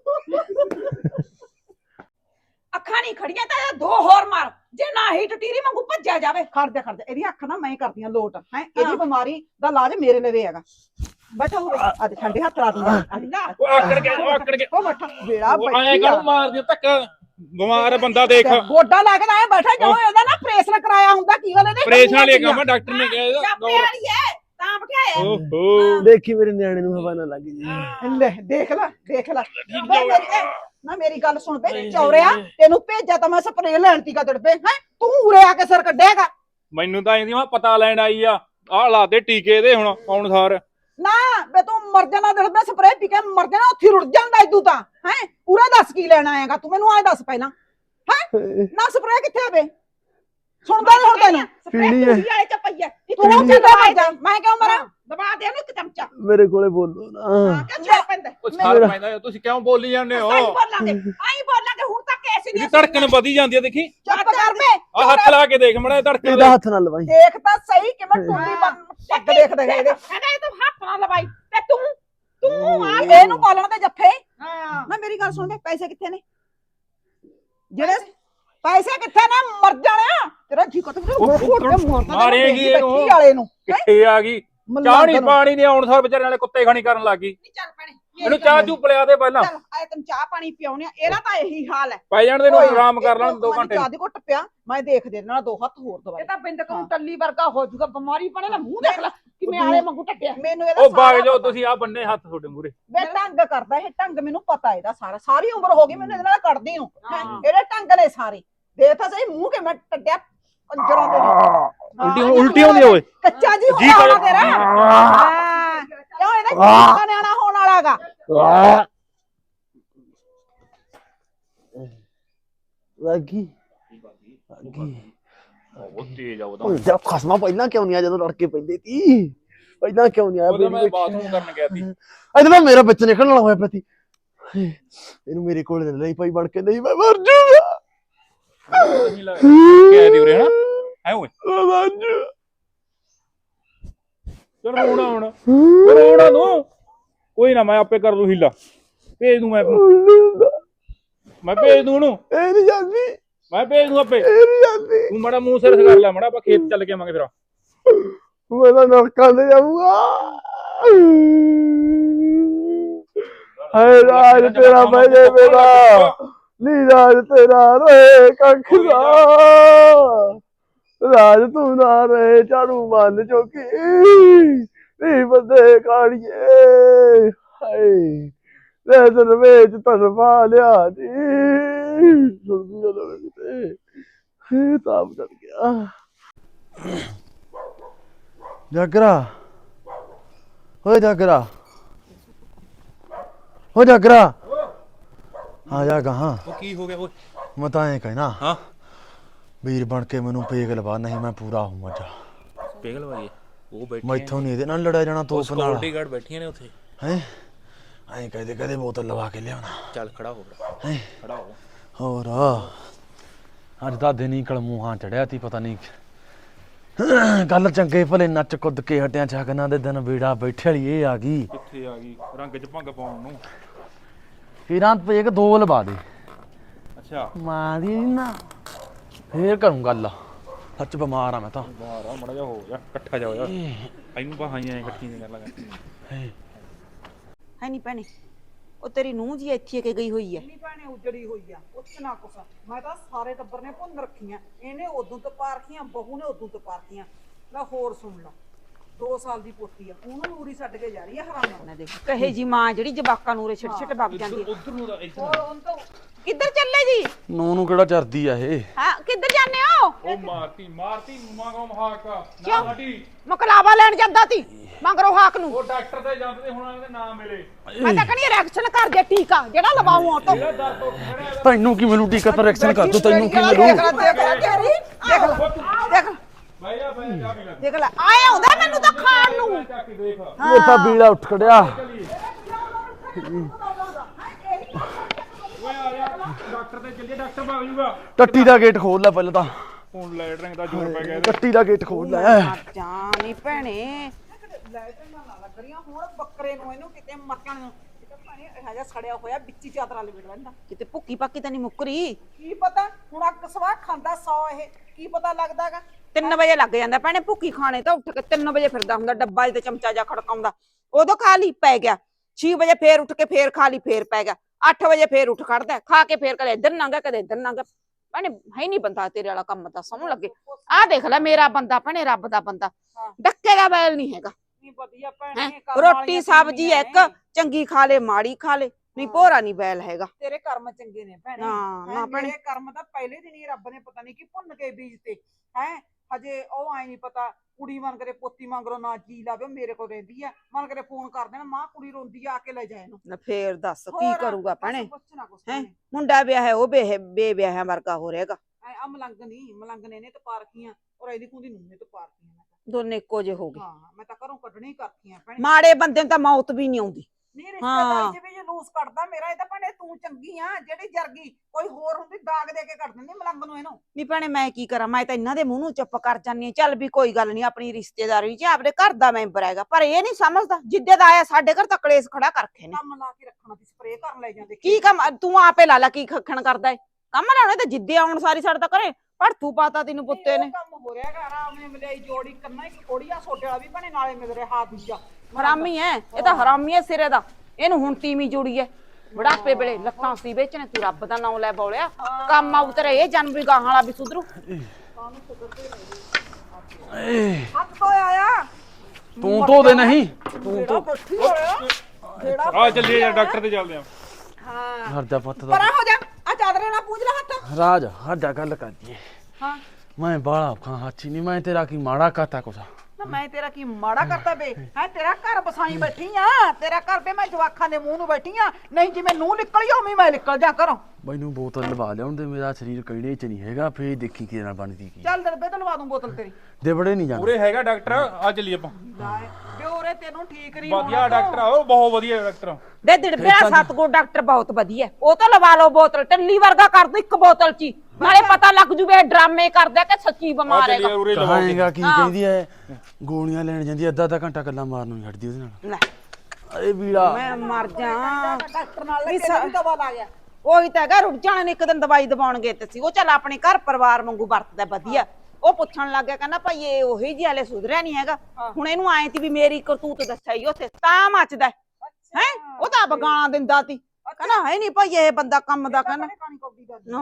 ਅੱਖਾਂ ਨਹੀਂ ਖੜੀਆਂ ਤਾਂ ਇਹ ਦੋ ਹੋਰ ਮਾਰ। ਜੇ ਨਾ ਹੀ ਟਟੀਰੀ ਵਾਂਗੂ ਭੱਜਿਆ ਜਾਵੇ। ਖੜ ਜਾ ਖੜ ਜਾ ਇਹਦੀ ਅੱਖ ਨਾ ਮੈਂ ਕਰਦੀਆਂ ਲੋਟ। ਹੈ ਇਹਦੀ ਹਾਂ। ਬਿਮਾਰੀ ਦਾ ਇਲਾਜ ਮੇਰੇ ਲਵੇ ਹੈਗਾ। ਬੈਠਾ ਹੋਵੇ ਅੱਜ ਠੰਡੇ ਹੱਥ ਲਾ ਦੂੰਗਾ ਅੱਜ ਨਾ। ਉਹ ਆਕੜ ਕੇ ਉਹ ਆਕੜ ਕੇ ਉਹ ਬੈਠਾ ਬੇੜਾ ਉਹ ਐਂ ਕਾਹਨੂੰ ਮਾਰ ਦਿਓ ਧੱਕਾ। ਬਿਮਾਰ ਬੰਦਾ ਦੇਖ। ਗੋਡਾ ਲਾ ਕੇ ਤਾਂ ਐਂ ਬੈਠਾ ਜੋ ਇਹਦਾ ਨਾ ਆਪਰੇਸ਼ਨ ਕਰਾਇਆ ਹੁੰਦਾ ਕੀ ਗੱਲ ਇਹਦੇ? ਪ੍ਰੇਸ਼ਨ ਵਾਲੇ ਕੰਮ ਆ, ਡਾਕਟਰ ਨੇ ਕਿਹਾ ਇਹਦਾ। ਚਾਪੇ ਵਾਲੀ ਐ ਤਾਂ ਬਿਠਾਇਆ। ਓਹੋ। ਦੇਖੀ ਮੇਰੇ ਨਿਆਣੇ ਨੂੰ ਹਵਾ ਨਾ ਲੱਗ ਜੀ। ਲੈ ਦੇਖ ਲੈ ਦੇਖ ਲੈ। ਬੇ ਮੇਰੀ ਇਹ- ਨਾ ਮੇਰੀ ਗੱਲ ਸੁਣ ਬੇ ਚੌਰਿਆ ਤੈਨੂੰ ਭੇਜਿਆ ਤਾਂ ਮੈਂ ਸਪਰੇ ਲੈਣ ਤੀ ਕਦੜ ਪੇ ਹੈ? ਤੂੰ ਉਰੇ ਆ ਕੇ ਸਿਰ ਕੱਢੇਗਾ। ਮੈਨੂੰ ਤਾਂ ਇਹਦੀ ਮੈਂ ਪਤਾ ਲੈਣ ਆਈ ਆ। ਆਹ ਲਾ ਦੇ ਟੀਕੇ ਇਹਦੇ ਹੁਣ ਆਉਣ ਸਾਰ। ਨਾ ਬੇ ਤੂੰ ਮਰ ਜਾਣਾ ਦਿਲ ਮੈਂ ਸਪਰੇ ਪੀ ਕੇ ਮਰ ਜਾਣਾ ਉੱਥੇ ਰੁੜ ਜਾਂਦਾ ਤੂੰ ਤਾਂ ਹੈ? ਪੂਰਾ ਦੱਸ ਕੀ ਲੈਣ ਆਏਗਾ ਤੂੰ ਮੈਨੂੰ ਆਏ ਦੱਸ ਪਹਿਲਾਂ। ਹੈ। ਨਾ ਸਪਰੇ ਕਿੱਥੇ ਆ ਬੇ? ਸੁਣਦਾ ਨਹੀਂ ਹੁਣ ਤੈਨੂੰ? ਪੀਣੀ ਐ। ਵਾਲੇ ਚ ਪਈਆ ਤੂੰ ਕਿੱਦਾਂ ਮੈਂ ਕਿਉਂ ਮਰਾਂ ਦਬਾ ਦੇ ਉਹਨੂੰ ਇੱਕ ਚਮਚਾ। ਮੇਰੇ ਕੋਲੇ ਬੋਲੋ ਨਾ। ਹਾਂ ਕਿ ਛੇ ਪੈਂਦਾ? ਉਹ ਸਾਰ ਪੈਂਦਾ ਤੁਸੀਂ ਕਿਉਂ ਬੋਲੀ ਜਾਂਦੇ ਹੋ? ਆਈ ਬੋਲਾਂਗੇ। ਆਈ ਬੋਲਾਂਗੇ। ਹੁਣ ਤੱਕ ਐਸੀ ਇਹਦੀ ਨਹੀਂ ਧੜਕਣ ਵਧੀ ਜਾਂਦੀ ਆ ਦੇਖੀ। ਚੁੱਪ ਕਰ ਬੇ ਆ ਹੱਥ ਲਾ ਕੇ ਦੇਖ ਮੜਾ ਧੜਕਣ ਇਹਦਾ ਹੱਥ ਨਾ ਲਵਾਈ। ਦੇਖ ਤਾਂ ਸਹੀ ਕਿਵੇਂ ਟੁੱਟੀ ਪੱਗ ਦੇਖਦੇ ਇਹਦੇ ਕਹਿੰਦਾ ਇਹ ਤਾਂ ਹੱਥ ਨਾਲ ਲਵਾਈ। ਤੇ ਤੂੰ ਤੂੰ ਆ ਇਹਨੂੰ ਪਾਲਣ ਦੇ ਜੱਫੇ? ਹਾਂ। ਨਾ ਮੇਰੀ ਗੱਲ ਸੁਣ ਬੇ ਪੈਸੇ ਕਿੱਥੇ ਨੇ? ਜਿਹੜੇ ਪੈਸੇ ਕਿੱਥੇ ਨੇ? ਮਰ ਜਾਣਿਆ ਤੇਰਾ ਜੀ ਕੋ ਤੇ ਉਹ- ਫੋੜ ਕੇ ਮਾਰਦਾ ਮਾਰੇਗੀ ਇਹਨੂੰ। ਵਾਲੇ ਨੂੰ ਕਿੱਥੇ ਆ ਗਈ? ਚਾਹ ਨਹੀਂ ਪਾਣੀ ਨਹੀਂ ਆਉਣ ਸਾਰ ਵਿਚਾਰੇ ਨਾਲੇ ਕੁੱਤੇ ਖਾਣੀ ਕਰਨ ਲੱਗ ਗਈ। ਨਹੀਂ ਚੱਲ ਪੈਣੇ ਇਹਨੂੰ ਚਾਹ ਚੂ ਪਿਲਾ ਦੇ ਪਹਿਲਾਂ। ਚੱਲ ਆਏ ਤੈਨੂੰ ਚਾਹ ਪਾਣੀ ਪਿਆਉਣੇ ਆ ਇਹਦਾ ਤਾਂ ਇਹੀ ਹਾਲ ਹੈ। ਪੈ ਜਾਣ ਦੇ ਨੂੰ ਆਰਾਮ ਕਰ ਲੈਣ 2 ਵਾਰੀ ਘੰਟੇ ਚਾਹ ਦੀ ਘੁੱਟ ਪਿਆ ਮੈਂ ਦੇਖ ਦੇ ਨਾਲ ਦੋ ਹੱਥ ਹੋਰ ਦਵਾਈ। ਇਹ ਤਾਂ ਬਿੰਦਕ ਹਾਂ। ਨੂੰ ਟੱਲੀ ਵਰਗਾ ਹੋ ਜਾਊਗਾ ਬਿਮਾਰੀ ਬਣੇ ਨਾ ਮੂੰਹ ਦੇਖ ਲੈ ਕਿਵੇਂ ਆਲੇ ਵਾਂਗੂ ਟੱਟਿਆ ਮੈਨੂੰ ਇਹਦਾ ਉਹ ਬਾਗ ਸਾਰਾ ਜਾਓ ਪਤਾ। ਤੁਸੀਂ ਆ ਬੰਨੇ ਹੱਥ ਤੁਹਾਡੇ ਮੂਰੇ ਵੇ ਢੰਗ ਕਰਦਾ ਇਹ ਢੰਗ ਮੈਨੂੰ ਪਤਾ ਇਹਦਾ ਸਾਰਾ। ਸਾਰੀ ਉਮਰ ਹੋ ਗਈ ਮੈਨੂੰ ਇਹਦੇ ਨਾਲ ਕੱਢਦੀ ਹੂੰ। ਹਾਂ। ਇਹਦੇ ਢੰਗ ਨੇ ਸਾਰੇ। ਦੇਖ ਤਾਂ ਸਹੀ ਮੂੰਹ ਕਿਵੇਂ ਟੱਟਿਆ? ਕੰਜਰਾਂ ਦੇ ਨੇ ਉਲਟੀ ਹਾਂ, ਉਲਟੀ ਹੁੰਦੀ ਓਏ। ਕੱਚਾ ਜੀ ਜੀ ਹੋਣਾ ਕਰ- ਤੇਰਾ। ਹਾਂ। ਕਿਉਂ ਇਹਦਾ ਕਿੰਨਾ ਨਿਆਣਾ ਹੋਣ ਵਾਲਾਗਾ। ਲੱਗੀ ਲੱਗੀ ਉਹ ਤੇਜ਼ ਆ ਉਹਦਾ। ਓਏ ਜਦ ਖਸਮਾ ਪਹਿਲਾਂ ਕਿਉਂ ਨਹੀਂ ਆ ਜਦੋਂ ਲੜਕੇ ਪੈਂਦੇ ਤੀ ਪਹਿਲਾਂ ਕਿਉਂ ਨਹੀਂ ਆਇਆ ਉਹਦਾ ਮੈਂ ਬਾਥਰੂਮ ਕਰਨ ਗਿਆ ਸੀ। ਇਹਦੇ ਨਾਲ ਮੇਰਾ ਬੱਚਾ ਨਿਕਲਣ ਵਾਲਾ ਹੋਇਆ ਪਤੀ ਇਹਨੂੰ ਮੇਰੇ ਕੋਲ ਲੈ ਲਈ ਭਾਈ ਬਣ ਕੇ ਨਹੀਂ ਮੈਂ ਮਰ ਜੂਗਾ ਨਹੀਂ ਲੱਗ ਕਿਆ ਦੀ ਉਰੇ ਹਨਾ ਐ ਓਏ ਮੈਂ ਮਰ ਚਲ ਰੋਣਾ ਹੁਣ ਰੋਣਾ ਨੂੰ ਕੋਈ ਨਾ ਮੈਂ ਆਪੇ ਕਰ ਦੂ ਹੀਲਾ ਭੇਜ ਦੂੰ ਮੈਂ ਮੈਂ ਭੇਜ ਦੂੰ ਉਹਨੂੰ ਇਹ ਨਹੀਂ ਜਾਂਦੀ ਮੈਂ ਭੇਜ ਦੂੰ ਆਪੇ ਇਹ ਨਹੀਂ ਜਾਂਦੀ ਤੂੰ ਮੜਾ ਮੂੰਹ ਸਿਰ ਕਰ ਲੈ ਮੜਾ ਆਪਾਂ ਖੇਤ ਚੱਲ ਕੇ ਆਵਾਂਗੇ ਫਿਰ ਮੈਂ ਤਾਂ ਨਰਕਾਂ ਦੇ ਜਾਊਂਗਾ ਹਾਏ ਰਾਜ ਤੇਰਾ ਬਜੇ ਮੇਰਾ। ਨੀ ਰਾਜ ਤੇਰਾ ਰਹੇ ਕੱਖ ਦਾ। ਰਾਜ ਤੂੰ ਨਾ ਰਹੇ ਝਾੜੂ ਮਨ ਚੋਕੀ। ਨੀ ਬੰਦੇ ਕਾੜੀਏ। ਹਾਏ ਲੈ ਤਨ ਵਿੱਚ ਤਨ ਪਾ ਲਿਆ ਜੀ। ਸੁਣਦੀ ਜਦੋਂ ਕਿਤੇ। ਹੇ ਤਾਪ ਕਰ ਗਿਆ। ਜਾਗਰਾ। ਓਏ ਜਾਗਰਾ। ਓ ਜਾਗਰਾ। ਆ ਜਾ ਕਹਾਂ। ਉਹ ਕੀ ਹੋ ਗਿਆ? ਓਏ ਮੈਂ ਤਾਂ ਐ ਕਹਿਣਾ। ਹਾਂ। ਵੀਰ ਬਣ ਕੇ ਮੈਨੂੰ ਪੇਗ ਲਵਾ ਨਹੀਂ ਮੈਂ ਪੂਰਾ ਹੂੰ ਅੱਜ। ਪਿਘਲ ਵਾਈਏ ਉਹ ਬੈਠੇ ਮੈਥੋਂ ਨਹੀਂ ਇਹਦੇ ਨਾਲ ਲੜਿਆ ਜਾਣਾ ਤੋਪ ਨਾਲ। ਸਕਿਉਰਟੀ ਗਾਰਡ ਬੈਠੀਆਂ ਨੇ ਉੱਥੇ। ਹੈ? ਐਂ ਕਹਦੇ ਕਦੇ ਬੋਤਲ ਲਵਾ ਕੇ ਲਿਆਉਣਾ। ਚੱਲ ਖੜਾ ਹੋ ਭਰਾ ਹੈਂ? ਖੜਾ ਹੋ। ਹੋਰ? ਅੱਜ ਦਾ ਦਿਨ ਹੀ ਕਲਮੂਹਾਂ ਚੜਿਆ ਤੀ ਪਤਾ ਨਹੀਂ ਗੱਲ ਚੰਗੇ ਭਲੇ ਨੱਚ ਕੁੱਦ ਕੇ ਹਟਿਆ ਛਗਨਾਂ ਦੇ ਦਿਨ ਬੀੜਾ ਬੈਠੇ ਵਾਲੀ ਇਹ ਆ ਗਈ। ਕਿੱਥੇ ਆ ਗਈ? ਰੰਗ ਚ ਭੰਗ ਪਾਉਣ ਨੂੰ। ਹੀਰਾਂ ਤੇ ਇੱਕ ਦੋ ਲਵਾ ਦੇ। ਅੱਛਾ। ਮਾਂ ਦੀ ਨਾ ਫੇਰ ਕਰੂੰ ਗੱਲ। ਸੱਚ ਬਿਮਾਰ ਆ ਮੈਂ ਤਾਂ। ਬਾਹਰ ਆ ਮੜਾ ਜਾ ਹੋ ਜਾ ਇਕੱਠਾ ਜਾ ਹੋ। ਜਾ ਇਹਨੂੰ ਬਹਾਈਆਂ ਇਕੱਠੀਆਂ ਕਰ ਲਾਂਗੇ। ਹੈ। ਨਹੀਂ ਭੈਣੇ ਉਹ ਤੇਰੀ ਨੂੰਹ ਜੀ ਇੱਥੇ ਕਿ ਗਈ ਹੋਈ ਹੈ ਨਹੀਂ ਭੈਣੇ ਉਜੜੀ ਹੋਈ ਆ ਉੱਚ ਨਾ ਕੁਛ। ਮੈਂ ਤਾਂ ਸਾਰੇ ਟੱਬਰ ਨੇ ਭੁੰਨ ਰੱਖੀਆਂ। ਇਹਨੇ ਉਦੋਂ ਤੋਂ ਪਾਰਖੀਆਂ ਬਹੂ ਨੇ ਉਦੋਂ ਤੋਂ ਪਾਰਖੀਆਂ। ਲੈ ਹੋਰ ਸੁਣ ਲਾ। 2 ਸਾਲ ਦੀ ਪੋਤੀ ਆ। ਉਹਨੂੰ ਉਰੀ ਛੱਡ ਕੇ ਜਾ ਰਹੀ ਆ ਹਰਾਮ ਨਾ ਦੇਖ। ਕਹੇ ਜੀ ਮਾਂ ਜਿਹੜੀ ਜਵਾਕਾਂ ਨੂੰ ਉਰੇ ਛਿੱਟ ਛਿੱਟ ਵਗ ਜਾਂਦੀ ਹੈ ਉਧਰ ਨੂੰ ਦਾ ਇੱਧਰ ਹੋਰ ਉਹਨ ਤੋਂ ਕਿੱਧਰ ਚੱਲੇ ਜੀ? ਨੂੰ ਨੂੰ ਕਿਹੜਾ ਚਰਦੀ ਆ ਇਹ? ਹਾਂ ਕਿੱਧਰ ਜਾਂਦੇ ਹੋ? ਉਹ ਮਾਰਤੀ ਮਾਰਤੀ ਮਾਂਗੋ ਮਹਾਕਾ ਨਾ ਸਾਡੀ। ਮਕਲਾਵਾ ਲੈਣ ਜਾਂਦਾ ਤੀ ਮੰਗਰੋ ਹਾਕ ਨੂੰ। ਉਹ ਡਾਕਟਰ ਤੇ ਜਾਂਦੇ ਹੁਣ ਇਹਦੇ ਨਾਮ ਮਿਲੇ। ਮੈਂ ਤਾਂ ਕਹਿੰਦੀ ਰਿਐਕਸ਼ਨ ਕਰ ਜੇ ਟੀਕਾ ਜਿਹੜਾ ਲਵਾਉਂ ਆਟੋ ਇਹਦਾ ਦਰ ਤੋਂ ਖੜਿਆ ਤੈਨੂੰ ਕੀ ਮੈਨੂੰ ਟੀਕਾ ਤਾਂ ਰਿਐਕਸ਼ਨ ਕਰ ਦੂ ਤੈਨੂੰ ਕੀ ਦੇਖ ਮਿਲੂ? ਲੈ ਦੇਖ ਲੈ ਤੇਰੀ। ਦੇਖ ਲੈ ਦੇਖ ਬਾਈ ਜਾ ਬਾਈ ਜਾ ਵੀ ਲੱਗ ਦੇਖ ਲੈ ਆਏ ਆਉਂਦਾ ਮੈਨੂੰ ਤਾਂ ਖਾਣ ਨੂੰ। ਚੱਕ ਕੇ ਦੇਖ ਇਹ ਤਾਂ ਬੀੜਾ ਉੱਠ ਖੜਿਆ। ਓਏ ਆ ਜਾ ਡਾਕਟਰ ਤੇ ਚੱਲੀਏ ਡਾਕਟਰ ਭਾਗ ਜੂਗਾ। ਟੱਟੀ ਦਾ ਗੇਟ ਖੋਲ ਲੈ ਪਹਿਲਾਂ ਤਾਂ। ਹੁਣ ਲਾਈਟ ਰਿੰਗ ਦਾ ਜ਼ੋਰ ਪੈ ਗਿਆ ਇਹਦੇ। ਟੱਟੀ ਦਾ ਗੇਟ ਖੋਲ ਲੈ। ਜਾਨੀ ਭੈਣੇ। ਲੈ ਤੇ ਨਾ ਲੱਗ ਰਹੀਆਂ ਹੁਣ ਬੱਕਰੇ ਨੂੰ ਇਹਨੂੰ ਕਿਤੇ ਮੱਕਣ ਨੂੰ। ਕਿਤੇ ਭਾਣੇ ਇਹ ਜਿਹਾ ਸੜਿਆ ਹੋਇਆ ਵਿੱਚੀ ਚਾਦਰਾ ਲਵੇੜ ਲੈਂਦਾ। ਕਿਤੇ ਭੁੱਕੀ ਪਾਕੀ ਤਾਂ ਨਹੀਂ ਮੁੱਕਰੀ। ਕੀ ਪਤਾ ਹੁਣ ਅੱਗ ਸਵਾਹ ਖਾਂਦਾ ਸੌ ਇਹ। ਕੀ ਪਤਾ ਲੱਗਦਾਗਾ 3 ਵਜੇ ਲੱਗ ਜਾਂਦਾ ਭੈਣੇ ਭੁੱਕੀ ਖਾਣੇ ਤਾਂ ਉੱਠ ਕੇ 3 ਵਜੇ ਫਿਰਦਾ ਹੁੰਦਾ ਡੱਬਾ ਜਿਹਾ ਤੇ ਚਮਚਾ ਜਾ ਖੜਕਾਉਂਦਾ। ਉਦੋਂ ਖਾ ਲਈ ਪੈ ਗਿਆ। 6 ਵਜੇ ਫੇਰ ਉੱਠ ਕੇ ਫੇਰ ਖਾ ਲਈ ਫੇਰ ਪੈ ਗਿਆ। 8 ਵਜੇ ਫੇਰ ਉੱਠ ਖੜਦਾ ਖਾ ਕੇ ਫੇਰ ਕਦੇ ਇੱਧਰ ਨੰਗਾ ਕਦੇ ਇੱਧਰ ਨੰਗਾ ਭੈਣੇ ਹੈ ਨਹੀਂ ਬੰਦਾ ਤੇਰੇ ਵਾਲਾ ਕੰਮ ਤਾਂ ਸਮਝ ਲੱਗੇ। ਆਹ ਦੇਖ ਲੈ ਮੇਰਾ ਬੰਦਾ ਭੈਣੇ ਰੱਬ ਦਾ ਬੰਦਾ। ਡੱਕੇ ਦਾ ਬੈਲ ਨਹੀਂ ਹੈਗਾ। ਨਹੀਂ ਵਧੀਆ? ਭੈਣੇ ਰੋਟੀ ਸਬਜ਼ੀ ਇੱਕ। ਚੰਗੀ ਖਾ ਲੇ ਮਾੜੀ ਖਾ ਲੇ। ਨਹੀਂ। ਭੋਰਾ ਨਹੀਂ ਬੈਲ ਹੈਗਾ ਤੇਰੇ ਕਰਮ ਚੰਗੇ ਨੇ ਭੈਣੇ ਹਾਂ, ਹੈਂ, ਨਾ ਭੈਣੇ। ਮੇਰੇ ਕਰਮ ਤਾਂ ਪਹਿਲੇ ਦਿਨ ਹੀ ਰੱਬ ਨੇ ਪਤਾ ਨਹੀਂ ਕਿ ਭੁੰਨ ਕੇ ਬੀਜਤੇ ਹੈ ਹਜੇ ਉਹ ਆਈ ਨਹੀਂ ਪਤਾ ਕੁੜੀ ਮਨ ਕਰੇ ਪੋਤੀ ਮੰਗਰੋ ਨਾ ਜੀ ਲਾਵੇ ਉਹ ਮੇਰੇ ਕੋਲ ਰਹਿੰਦੀ ਆ ਮਨ ਕਰੇ ਫੋਨ ਕਰ ਦੇਣਾ ਮਾਂ ਕੁੜੀ ਰੋਂਦੀ ਆ ਆ ਕੇ ਲੈ ਜਾ ਇਹਨੂੰ ਨਾ ਫੇਰ ਦੱਸ ਕੀ ਹੋਰ, ਕਰੂਗਾ ਬਸ ਭੈਣੇ ਕੁਛ ਹੈਂ? ਭੈਣੇ। ਮੁੰਡਾ ਵਿਆਹ ਹੈ ਉਹ ਬੇ ਬੇ ਵਿਆਹ ਵਰਗਾ ਹੋ ਰਿਹਾਗਾ ਐ ਆ ਮਲੰਗ ਨਹੀਂ ਮਲੰਗ ਨੇ ਨੇ ਤੇ ਪਾਰਖੀਆਂ ਔਰ ਇਹਦੀ ਕੁੰਦੀ ਨੂੰ ਨੇ ਤੇ ਤਾਂ। ਦੋਨੇ ਇੱਕੋ ਜਿਹੇ ਹੋ ਗਏ ਹਾਂ ਮੈਂ ਤਾਂ ਘਰੋਂ ਕੱਢਣੀ ਕਰਤੀਆਂ ਭੈਣੇ ਮਾੜੇ ਬੰਦੇ ਨੂੰ ਤਾਂ ਮੌਤ ਵੀ ਨਹੀਂ ਆਉਂਦੀ ਨਹੀਂ। ਰਿਸ਼ਤੇਦਾਰੀ ਚ ਵੀ ਜਲੂਸ ਕੱਢਦਾ ਮੇਰਾ ਇਹ ਤਾਂ ਭੈਣੇ ਤੂੰ ਚੰਗੀ ਆ ਜਿਹੜੀ ਜਰਗੀ ਕੋਈ ਹੋਰ ਹੁੰਦੀ ਦਾਗ ਦੇ ਕੇ ਕੱਢ ਦਿੰਦੀ ਮਲੰਗ ਨੂੰ ਇਹਨੂੰ। ਨਹੀਂ ਭੈਣੇ ਮੈਂ ਕੀ ਕਰਾਂ? ਮੈਂ ਤਾਂ ਇਹਨਾਂ ਦੇ ਮੂੰਹ ਨੂੰ ਚੁੱਪ ਕਰ ਜਾਂਦੀ ਹਾਂ। ਚੱਲ ਵੀ ਕੋਈ ਗੱਲ ਨਹੀਂ ਆਪਣੀ ਰਿਸ਼ਤੇਦਾਰੀ ਚ ਆਪਣੇ ਘਰ ਦਾ ਮੈਂਬਰ ਹੈਗਾ। ਪਰ ਇਹ ਨਹੀਂ ਸਮਝਦਾ ਜਿੱਦੇ ਦਾ ਆਇਆ ਸਾਡੇ ਘਰ ਤਾਂ ਕਲੇਸ਼ ਖੜਾ ਕਰਖੇ ਨੇ ਕੰਮ ਲਾ ਕੇ ਰੱਖਣਾ ਤੇ ਸਪਰੇਅ ਕਰਨ ਲੈ ਜਾਂਦੇ ਕੀ ਕੰਮ? ਤੂੰ ਆਪੇ ਲਾ ਲਾ ਕੀ ਖੱਖਣ ਕਰਦਾ ਏ। ਕੰਮ ਲਾਉਣੇ ਤੇ ਜਿੱਦੇ ਆਉਣ ਸਾਰੀ ਸਾਡੇ ਤਾਂ ਕਰੇ ਪਰ ਤੂੰ ਪਾਤਾ ਤੈਨੂੰ ਪੁੱਤੇ ਨੇ। ਕੰਮ ਹੋ ਰਿਹਾ ਘਰ ਆਰਾਮ ਨੇ ਮਿਲਿਆਈ ਜੋੜੀ ਕੰਨਾ ਇੱਕ ਕੋੜੀਆ ਸੋਡੇ ਵਾਲਾ ਵੀ ਭੈਣੇ ਨਾਲੇ ਮਿਲ ਰਿਹਾ ਦੂਜਾ। ਹਰਾਮੀ ਐ ਇਹ ਤਾਂ ਹਰਾਮੀ ਐ ਸਿਰੇ ਦਾ। ਇਹਨੂੰ ਹੁਣ ਤੀਵੀਂ ਜੋੜੀ ਐ। ਬੁਢਾਪੇ ਵੇਲੇ ਲੱਤਾਂ ਸੀ ਵੇਚਣੇ ਤੂੰ ਰੱਬ ਦਾ ਨਾਮ ਲੈ ਬੋਲਿਆ। ਕੰਮ ਆਉ ਤੇਰਾ ਇਹ ਜਨਮ ਵੀ ਗਾਹਾਂ ਵਾਲਾ ਵੀ ਸੁਧਰੂ। ਹੱਥ ਤੋਂ ਆਇਆ। ਤੂੰ ਧੋ ਦੇ ਨਹੀਂ ਤੂੰ ਧੋ। ਬੱਠੀ ਹੋਇਆ ਆ ਚੱਲੀਏ ਯਾਰ ਡਾਕਟਰ ਤੇ ਚੱਲਦੇ ਆ। ਹਾਂ। ਹਰ ਜਾ ਪੁੱਤ ਦਾ ਪਰਾਂ ਹੋ ਜਾ ਆ ਚਾਦਰੇ ਨਾਲ ਪੂੰਝ ਲੈ ਹੱਥ। ਰਾਜ ਹਰ ਜਾ ਗੱਲ ਕਰਦੀ ਹਾਂ। ਮੈਂ ਬਾਲਾ ਖਾਂ ਹਾਚੀ ਨਹੀਂ ਮੈਂ ਤੇਰਾ ਕੀ ਮਾੜਾ ਕਰਤਾ ਕੁਛ। ਨਾ ਮੈਂ ਤੇਰਾ ਕੀ ਮਾੜਾ ਕਰਤਾ ਬੇ? ਹੈ ਤੇਰਾ ਘਰ ਬਸਾਈ ਬੈਠੀ ਆ। ਤੇਰਾ ਘਰ ਬੇ ਮੈਂ ਜਵਾਖਾਂ ਦੇ ਮੂੰਹ ਨੂੰ ਬੈਠੀ ਆ। ਨਹੀਂ ਜਿਵੇਂ ਨੂੰ ਨਿਕਲ ਉਵੇਂ ਮੈਂ ਨਿਕਲ ਜਾ ਘਰੋਂ ਮੈਨੂੰ ਬੋਤਲ ਲਵਾ ਲਿਆਉਣ ਦੇ ਮੇਰਾ ਸਰੀਰ ਕਿਹੜੇ ਚ ਨਹੀਂ ਹੈਗਾ ਫੇਰ ਦੇਖੀ ਕਿਹਦੇ ਨਾਲ ਬਣਦੀ ਕੀ। ਚੱਲ ਦਰਬੇ ਤੇ ਲਵਾ ਦੂੰ ਬੋਤਲ ਤੇਰੀ। ਦੇਵੜੇ ਨਹੀਂ ਜਾਣਾ। ਉਰੇ ਹੈਗਾ ਡਾਕਟਰ ਆ ਚੱਲੀਏ ਆਪਾਂ। ਲੈ ਬੇ ਉਰੇ ਤੈਨੂੰ ਠੀਕ ਨਹੀਂ ਵਧੀਆ ਡਾਕਟਰ ਆ ਉਹ ਬਹੁਤ ਵਧੀਆ ਡਾਕਟਰ ਦੇ ਦਿੜਬਿਆ ਸਤਗੁਰ ਡਾਕਟਰ ਬਹੁਤ ਵਧੀਆ। ਉਹ ਤਾਂ ਲਵਾ ਲਓ ਬੋਤਲ ਟੱਲੀ ਵਰਗਾ ਕਰ ਦੋ ਇੱਕ ਬੋਤਲ ਚ ਹੀ। ਨਾਲੇ ਪਤਾ ਲੱਗ ਜੂ ਵੀ ਇਹ ਡਰਾਮੇ ਕਰਦਾ ਕਿ ਸੱਚੀ ਬਿਮਾਰ ਹੈਗਾ। ਉਰੇ ਕਹਾਂਗਾ ਕੀ ਹਾਂ। ਕਹਿੰਦੀ ਐ ਗੋਲੀਆਂ ਲੈਣ ਜਾਂਦੀ ਅੱਧਾ ਅੱਧਾ ਘੰਟਾ ਗੱਲਾਂ ਮਾਰਨ ਨੂੰ ਛੱਡਦੀ ਉਹਦੇ ਨਾਲ। ਲੈ। ਅਰੇ ਵੀੜਾ ਮੈਂ ਮਰ ਜਾ। ਡਾਕਟਰ ਨਾਲ ਲੈ ਕੇ ਦਵਾ ਲਾ ਗਿਆ। ਉਹੀ ਤਾਂ ਹੈਗਾ ਰੁਕ ਜਾਣ ਨੇ ਇੱਕ ਦਿਨ ਦਵਾਈ ਦਵਾਉਣ ਗਏ ਤੇ ਸੀ। ਉਹ ਚੱਲ ਆਪਣੇ ਘਰ ਪਰਿਵਾਰ ਵਾਂਗੂ ਵਰਤਦਾ ਵਧੀਆ। ਉਹ ਪੁੱਛਣ ਲੱਗ ਗਿਆ ਕਹਿੰਦਾ ਭਾਈ ਇਹ ਉਹੀ ਜਿਹੀ ਹਲੇ ਸੁਧਰਿਆ ਨਹੀਂ ਹੈਗਾ। ਹੁਣ ਇਹਨੂੰ ਆਏ ਤੀ ਵੀ ਮੇਰੀ ਕਰਤੂਤ ਦੱਸਿਆ ਹੀ ਉੱਥੇ ਤਾਂ ਮੱਚਦਾ। ਹੈ? ਉਹ ਤਾਂ ਗਾਲਾਂ ਦਿੰਦਾ ਤੀ। ਕਹਿੰਦਾ ਹੈ ਨਹੀਂ ਭਾਈ ਇਹ ਬੰਦਾ ਕੰਮ ਦਾ ਕਹਿੰਦਾ। ਪਾਣੀ ਕੌਡੀ ਦਾ ਨਾ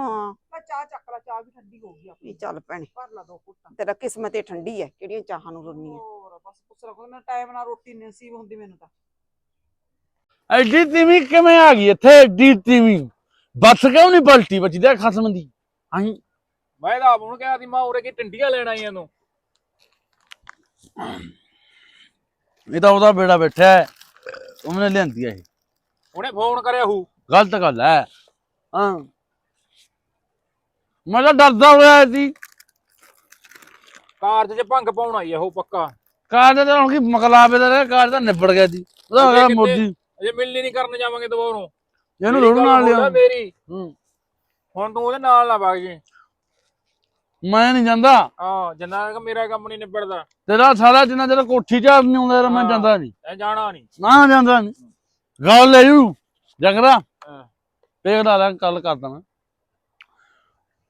ਮੈਂ ਚਾਹ ਚੱਕ ਲਾ ਚਾਹ ਵੀ ਠੰਡੀ ਹੋ ਗਈ ਆਪਣੀ। ਵੀ ਚੱਲ ਭੈਣੇ। ਭਰ ਲਾ ਦੋ ਘੁੱਟਾਂ। ਤੇਰਾ ਕਿਸਮਤ ਹੀ ਠੰਡੀ ਹੈ ਕਿਹੜੀਆਂ ਚਾਹਾਂ ਨੂੰ ਰੋਣੀ ਹੈ ਹੋਰ ਬਸ ਪੁੱਛ ਰੱਖੋ ਮੈਂ ਟਾਈਮ ਨਾਲ ਰੋਟੀ ਨਸੀਬ ਹੁੰਦੀ ਮੈਨੂੰ ਤਾਂ। ਐਡੀ ਤੀਵੀਂ ਕਿਵੇਂ ਆ ਗਈ ਇੱਥੇ ਐਡੀ ਤੀਵੀਂ? ਬੱਸ ਕਿਉਂ ਨਹੀਂ ਪਲਟੀ ਬੱਚੀ ਦੇ ਖਸਮ ਦੀ? ਅਹੀਂ ਮੈਂ ਤਾਂ ਆਪ ਹੁਣ ਕਿਹਾ ਸੀ ਮੈਂ ਉਰੇ ਕੀ ਟਿੰਡੀਆਂ ਲੈਣ ਆਈ ਇਹਨੂੰ ਇਹ ਤਾਂ ਉਹਦਾ ਬੇੜਾ ਬੈਠਾ ਹੈ ਉਹਨੇ ਲਿਆਂਦੀ ਹੈ ਇਹ। ਉਹਨੇ ਫੋਨ ਕਰਿਆ ਹੂ। ਗਲਤ ਗੱਲ ਹੈ ਹਾਂ। ਮੈਂ ਤਾਂ ਡਰਦਾ ਹੋਇਆ ਸੀ। ਕਾਰਜ 'ਚ ਭੰਗ ਪਾਉਣ ਆਈ ਆ ਉਹ ਪੱਕਾ। ਕਾਰ ਦਾ ਹੁਣ ਕੀ ਮਕਲਾਵੇ ਦਾ ਕਾਰ ਦਾ ਨਿਬੜ ਗਿਆ ਜੀ ਉਹਦਾ ਮੋਦੀ ਅਜੇ ਮਿਲਣੀ ਨਹੀਂ ਕਰਨ ਜਾਵਾਂਗੇ ਦੁਬਾਰਾ ਨੂੰ ਇਹਨੂੰ ਰੋਣ ਨਾਲ ਲਿਆ। ਮੇਰੀ। ਹੂੰ। ਹੁਣ ਤੂੰ ਉਹਦੇ ਨਾਲ ਨਾ ਵਗ ਜੀ। ਮੈਂ ਨਹੀਂ ਜਾਂਦਾ। ਹਾਂ ਜਿੰਨਾ ਮੇਰਾ ਕੰਮ ਨਹੀਂ ਨਿਬੜਦਾ। ਤੇਰਾ ਸਾਰਾ ਜਿੰਨਾ ਚਿਰ ਕੋਠੀ ਝਾੜ ਨਹੀਂ ਆਉਂਦਾ ਮੈਂ। ਜਾਂਦਾ ਨਹੀਂ। ਐ ਜਾਣਾ ਨਹੀਂ। ਨਾ ਜਾਂਦਾ ਨਹੀਂ। ਗੱਲ ਲੈ ਜੂ ਜਗਰਾ। ਹਾਂ। ਪੇੜ ਵਾਲਾ ਕੱਲ ਕਰਦਾ ਮੈਂ।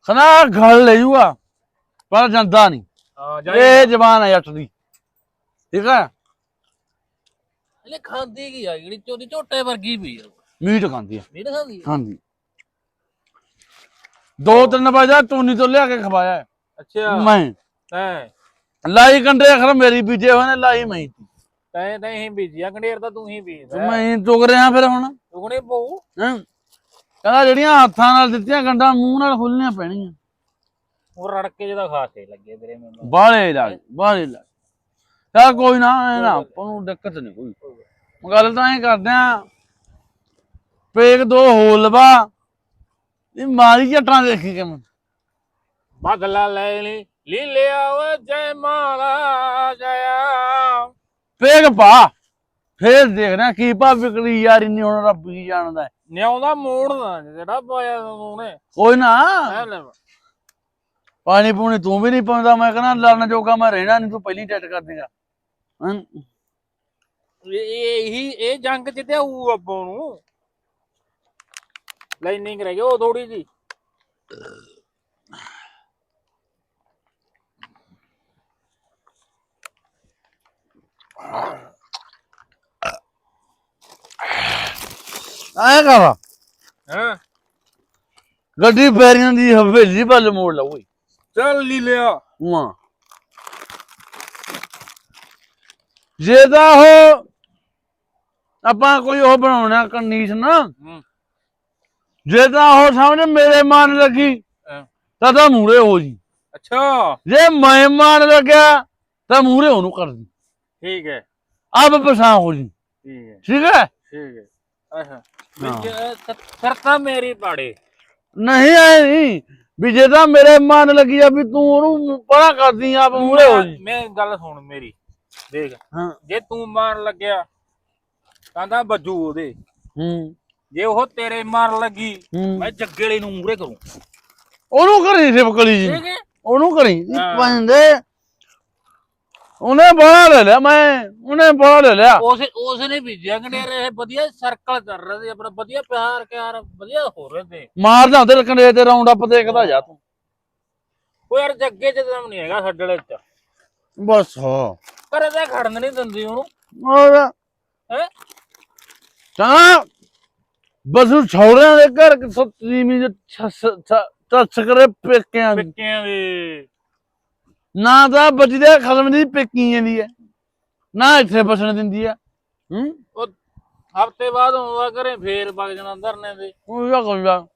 ਖਨਾ ਗੱਲ ਲੈ ਜੂਗਾ ਪਰ ਜਾਂਦਾ ਨਹੀਂ ਹਾਂ ਇਹ ਜ਼ਬਾਨ ਹੈ ਜੱਟ ਦੀ। ਠੀਕ ਹੈ ਇਹ ਖਾਂਦੀ ਕੀ ਆ ਜਿਹੜੀ ਚੋਦੀ ਝੋਟੇ ਵਰਗੀ ਵੀ ਆ। ਮੀਟ ਖਾਂਦੀ ਹੈ ਨਹੀਂ ਖਾਂਦੀ ਹਾਂਜੀ। ਦੋ ਤਿੰਨ ਵਜੇ ਟੂਨੀ ਤੋਂ ਲਿਆ ਕੇ ਖਵਾਇਆ। ਹੈ। ਅੱਛਾ। ਮੈਂ। ਤੈਂ ਲਾਈ ਕੰਡੇ ਅਖਰ ਮੇਰੀ ਬੀਜੇ ਹੋਏ ਨੇ ਲਾਈ ਮੈਂ ਤੀ। ਤੈਂ ਹੀ ਬੀਜਿਆ ਕੰਡੇਰ ਤਾਂ ਤੂੰ ਹੀ ਬੀਜਦਾ ਮੈਂ ਚੁਗ ਰਿਹਾ ਫਿਰ ਹੁਣ। ਉਗਣੇ ਪਊ। ਹੈਂ। ਕਹਿੰਦਾ ਜਿਹੜੀਆਂ ਹੱਥਾਂ ਨਾਲ ਦਿੱਤੀਆਂ ਗੰਡਾਂ ਮੂੰਹ ਨਾਲ ਖੁੱਲਣੀਆਂ ਪੈਣੀਆਂ। ਉਹ ਰੜਕੇ ਜਿਹਦਾ ਖਾਸੇ ਲੱਗੇ ਤੇਰੇ ਮੈਨੂੰ। ਬਾਹਲੇ ਇਲਾਜ ਬਾਹਲੇ ਇਲਾਜ ਚੱਲ ਕੋਈ ਨਾ ਨਾ ਆਪਾਂ ਨੂੰ ਦਿੱਕਤ ਨਹੀਂ ਕੋਈ। ਗੱਲ ਤਾਂ ਐ ਕਰਦੇ ਆ ਪੇਕ ਦੋ ਹੋਲ ਵਾ। ਇਹ ਮਾਰੀ ਜੱਟਾਂ ਦੇਖੀ ਕਿਵੇਂ। ਬਦਲਾ ਲੈ ਲਈ ਲੀ ਲਿਆ ਓ ਜੈ ਮਾਲਾ। ਪੇਕ ਪਾ। ਫੇਰ ਦੇਖਣਾ ਕੀ ਭਾ ਵਿਕਲੀ ਯਾਰ ਇੰਨੀ ਹੁਣ ਰੱਬ ਹੀ ਜਾਣਦਾ। ਹੈ। ਨਿਆਉਂਦਾ ਮੋੜਦਾ ਜਿਹੜਾ ਪਾਇਆ ਉਹਨੇ। ਕੋਈ ਨਾ। ਐ ਲੈ ਪਾਣੀ ਪੂਣੀ ਤੂੰ ਵੀ ਨਹੀਂ ਪਾਉਂਦਾ ਮੈਂ ਕਹਿੰਦਾ ਲੜਨ ਜੋਗਾ ਮੈਂ ਰਹਿਣਾ ਨਹੀਂ ਤੂੰ ਪਹਿਲੀ ਟੱਟ ਕਰ ਦੇਗਾ? ਇਹ ਇਹ ਇਹ ਜੰਗ ਜਿੱਤੇ ਆਊ ਅੱਬੋਂ ਨੂੰ। ਲਾਈਨਿੰਗ ਰਹਿ ਗਈ ਉਹ ਥੋੜੀ ਜੀ ਐਂ ਕਰ। ਹਾਂ? ਗੱਡੀ ਪੈਰੀਆਂ ਦੀ ਹਵੇਲੀ ਵੱਲ ਮੋੜ ਲਾ ਓਏ। ਚੱਲ ਲੀ ਲਿਆ। ਹਾਂ। ਜੇ ਤਾਂ ਉਹ ਆਪਾਂ ਕੋਈ ਉਹ ਬਣਾਉਣਾ ਕੰਡੀਸ਼ਨ ਨਾ। ਹੂੰ। ਜੇ ਤਾਂ ਉਹ ਸਾਹਮਣੇ ਮੇਰੇ ਮਨ ਲੱਗੀ ਹਾਂ। ਤਾਂ ਤਾਂ ਮੂਰੇ ਹੋ ਜੀ। ਅੱਛਾ। ਜੇ ਮੈਂ ਮਨ ਲੱਗਿਆ ਤਾਂ ਮੂਰੇ ਉਹਨੂੰ ਕਰ ਦੀ। ਠੀਕ ਹੈ। ਆਪ ਪਛਾਣ ਹੋ ਜੀ। ਠੀਕ ਹੈ। ਠੀਕ ਹੈ? ਠੀਕ ਹੈ। ਅੱਛਾ ਵਿੱਚ ਸਰਤਾ ਮੇਰੀ ਪਾੜੇ। ਨਹੀਂ ਆਏ ਨਹੀਂ। ਵੀ ਜੇ ਤਾਂ ਮੇਰੇ ਮਨ ਲੱਗੀ ਆ ਵੀ ਤੂੰ ਉਹਨੂੰ ਪਰਾਂ ਕਰਦੀ ਆਪ ਮੂਰੇ ਹੋ ਜੀ। ਮੈਂ ਗੱਲ ਸੁਣ ਮੇਰੀ। ਦੇਖ। ਹਾਂ। ਜੇ ਤੂੰ ਮਾਰਨ ਲੱਗਿਆ ਕਹਿੰਦਾ ਬੱਜੂ ਉਹਦੇ। ਹੂੰ। ਜੇ ਉਹ ਤੇਰੇ ਮਾਰਨ ਲੱਗੀ ਹੂੰ। ਮੈਂ ਜੱਗੇਲੇ ਨੂੰ ਮੂਰੇ ਕਰੂੰ। ਉਹਨੂੰ ਕਰੀ ਸਿਪਕਲੀ ਜੀ। ਠੀਕ ਹੈ। ਉਹਨੂੰ ਕਰੀ। ਹਾਂ। ਪੰਦੇ ਉਹਨੇ ਬੜਾ ਲੈ ਲਿਆ ਮੈਂ ਉਹਨੇ ਬੜਾ ਲੈ ਲਿਆ। ਉਸ ਉਸ ਨੇ ਬੀਜਿਆ ਗੰਡੇਰ ਇਹ ਵਧੀਆ ਸਰਕਲ ਕਰ ਰਹੇ ਸੀ ਆਪਣਾ ਵਧੀਆ ਪਿਆਰ ਪਿਆਰ ਵਧੀਆ ਹੋ ਰਹੇ ਤੇ ਮਾਰਦਾ ਹੁੰਦੇ ਕੰਡੇ ਤੇ ਰਾਉਂਡ ਅਪ ਦੇਖਦਾ ਜਾ ਤੂੰ। ਉਹ ਯਾਰ ਜੱਗੇ ਚ ਦਮ ਨਹੀਂ ਹੈਗਾ ਸਾਡੇ ਚ। ਬਸ ਹਾਂ। ਘਰੇ ਤਾਂ ਖੜਨ ਨਹੀਂ ਦਿੰਦੀ ਉਹਨੂੰ। ਹੋਰ? ਹੈ? ਤਾਂ ਬਸ ਛੌੜਿਆਂ ਦੇ ਘਰ ਕਿਥੋਂ ਤੀਮੀ ਟੱਚ ਕਰੇ ਪੇਕਿਆਂ ਦੀ। ਪਿੱਕਿਆਂ ਦੇ। ਨਾ ਤਾਂ ਬਚਦੇ ਖਸਮ ਦੀ ਪੇਕੀ ਜਾਂਦੀ ਹੈ। ਨਾ ਇੱਥੇ ਬਸਣ ਦਿੰਦੀ ਹੈ। ਹੂੰ? ਹਫ਼ਤੇ ਬਾਅਦ ਆਉਂਦਾ ਘਰੇ ਫੇਰ ਵਗ ਜਾਣਾ ਧਰਨੇ ਦੇ ਉਹ ਕੋਈ ਗੱਲ